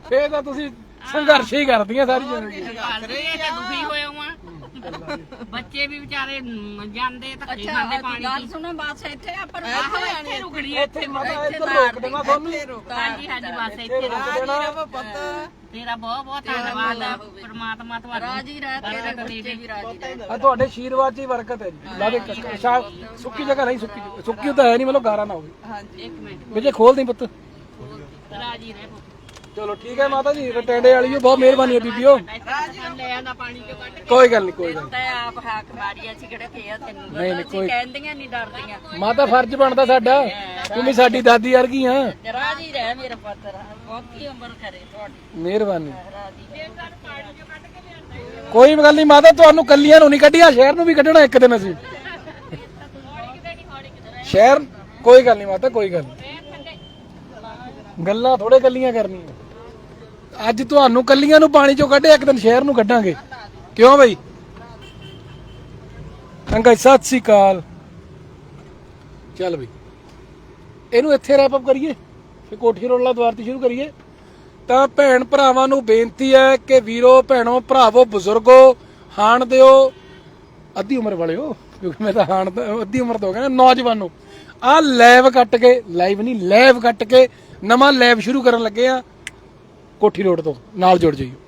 ਫੇਰ ਤਾਂ ਤੁਸੀਂ ਸੰਘਰਸ਼ ਹੀ ਕਰਦੀਆਂ ਸਾਰੀ ਜ਼ਿੰਦਗੀ। ਕਰਦੇ ਤੇ ਦੁਖੀ ਹੋਏ ਹਾਂ ਬੱਚੇ ਵੀ ਵਿਚਾਰੇ ਮ, ਜਾਂਦੇ ਧੱਕੇ ਖਾਂਦੇ ਪਾਣੀ ਗੱਲ ਸੁਣੋ ਬਸ ਇੱਥੇ ਆਪਾਂ ਇੱਥੇ ਰੁਕਣੀ ਹੈ ਇੱਥੇ ਮਾਤਾ ਇੱਧਰ ਰੋਕ ਦੇਣਾ ਤੁਹਾਨੂੰ। ਹਾਂਜੀ ਹਾਂਜੀ ਬਸ ਇੱਥੇ ਰੁਕ ਤੇਰਾ ਬਹੁਤ ਬਹੁਤ ਧੰਨਵਾਦ ਆ ਪ੍ਰਮਾਤਮਾ ਤੁਹਾਡਾ। ਰਾਜੀ ਰਹਿ ਤੇਰੇ ਬੱਚੇ ਵੀ ਰਾਜੀ ਰਹਿ। ਆ ਤੁਹਾਡੇ ਆਸ਼ੀਰਵਾਦ ਚ ਹੀ ਬਰਕਤ ਹੈ ਜੀ। ਲਾ ਦੇ ਸ਼ਾ ਸੁੱਕੀ ਜਗ੍ਹਾ ਨਹੀਂ ਸੁੱਕੀ ਜਗ੍ਹਾ। ਸੁੱਕੀ ਤਾਂ ਹੈ ਨਹੀਂ ਮਤਲਬ ਗਾਰਾ ਨਾ ਹੋਵੇ। ਹਾਂਜੀ। ਇੱਕ ਮਿੰਟ। ਵਿਜੇ ਖੋਲ ਦੇ ਪੁੱਤ। ਰਾਜੀ ਰਹਿ ਪੁੱਤ। ਚਲੋ ਠੀਕ ਹੈ ਮਾਤਾ ਜੀ ਟੈਂਡੇ ਵਾਲੀ ਜੀ ਬਹੁਤ ਮਿਹਰਬਾਨੀ ਹੈ ਬੀਬੀਓ। ਲੈ ਆਂਦਾ ਪਾਣੀ ਚੋਂ ਕੱਢ ਕੇ ਕੋਈ ਗੱਲ ਨਹੀਂ ਕੋਈ ਗੱਲ ਤੇ ਆਪ ਹਾਕ ਮਾਰੀ ਅਸੀਂ ਕਿਹੜੇ ਕਿਹਾ ਤੈਨੂੰ। ਨਹੀਂ, ਨਹੀਂ, ਅਸੀਂ ਕੋਈ- ਕਹਿੰਦੀਆਂ ਨਹੀਂ ਡਰਦੀਆਂ। ਨਹੀਂ। ਮਾਤਾ ਫਰਜ਼ ਬਣਦਾ ਸਾਡਾ। ਤੂੰ ਵੀ ਸਾਡੀ ਦਾਦੀ ਵਰਗੀ ਆ। ਰਾਜੀ ਰਹਿ ਮੇਰਾ ਪੁੱਤ ਬਹੁਤੀ ਉਮਰ ਕਰੇ ਤੁਹਾਡੀ। ਮਿਹਰਬਾਨੀ। ਰਾਜੀ ਕੋਈ ਗੱਲ ਨਹੀਂ ਮਾਤਾ ਤੁਹਾਨੂੰ ਕੱਲੀਆਂ ਨੂੰ ਨਹੀਂ ਕੱਢਿਆ ਸ਼ਹਿਰ ਨੂੰ ਵੀ ਕੱਢਣਾ ਇੱਕ ਦਿਨ ਅਸੀਂ। ਸ਼ਹਿਰ ਕੋਈ ਗੱਲ ਨਹੀਂ ਮਾਤਾ ਕੋਈ ਗੱਲ ਨਹੀਂ ਗੱਲਾਂ ਥੋੜੇ ਕੱਲੀਆਂ ਕਰਨੀਆਂ। ਅੱਜ ਤੁਹਾਨੂੰ ਕੱਲੀਆਂ ਨੂੰ ਪਾਣੀ ਚੋਂ ਕੱਢਿਆ, ਇੱਕ ਦਿਨ ਸ਼ਹਿਰ ਨੂੰ ਕੱਢਾਂਗੇ। ਕਿਉਂ ਬਈ? ਅੰਕਲ ਸਤਿ ਸ੍ਰੀ ਅਕਾਲ। ਚੱਲ ਬਈ। ਇਹਨੂੰ ਇੱਥੇ ਰੈਪ ਅਪ ਕਰੀਏ, ਫਿਰ ਕੋਠੀ ਰੋਲਾ ਦੁਆਰ ਤੇ ਸ਼ੁਰੂ ਕਰੀਏ। ਤਾਂ ਭੈਣ ਭਰਾਵਾਂ ਨੂੰ ਬੇਨਤੀ ਹੈ ਕਿ ਵੀਰੋ, ਭੈਣੋ, ਭਰਾਵੋ, ਬਜ਼ੁਰਗੋ, ਹਾਣ ਦਿਓ। ਅੱਧੀ ਉਮਰ ਵਾਲਿਓ ਕਿਉਂਕਿ ਮੈਂ ਤਾਂ ਹਾਣ ਅੱਧੀ ਉਮਰ ਤੋਂ ਕਹਿੰਦਾ ਨੌਜਵਾਨੋ। ਆ ਲੈਵ ਕੱਟ ਕੇ ਲਾਈਵ ਨਹੀਂ ਲੈਵ ਕੱਟ ਕੇ ਨਵਾਂ ਲੈਵ ਸ਼ੁਰੂ ਕਰਨ ਲੱਗੇ ਆ। ਕੋਠੀ ਰੋਡ ਤੋਂ ਨਾਲ ਜੁੜ ਜਾਈਓ।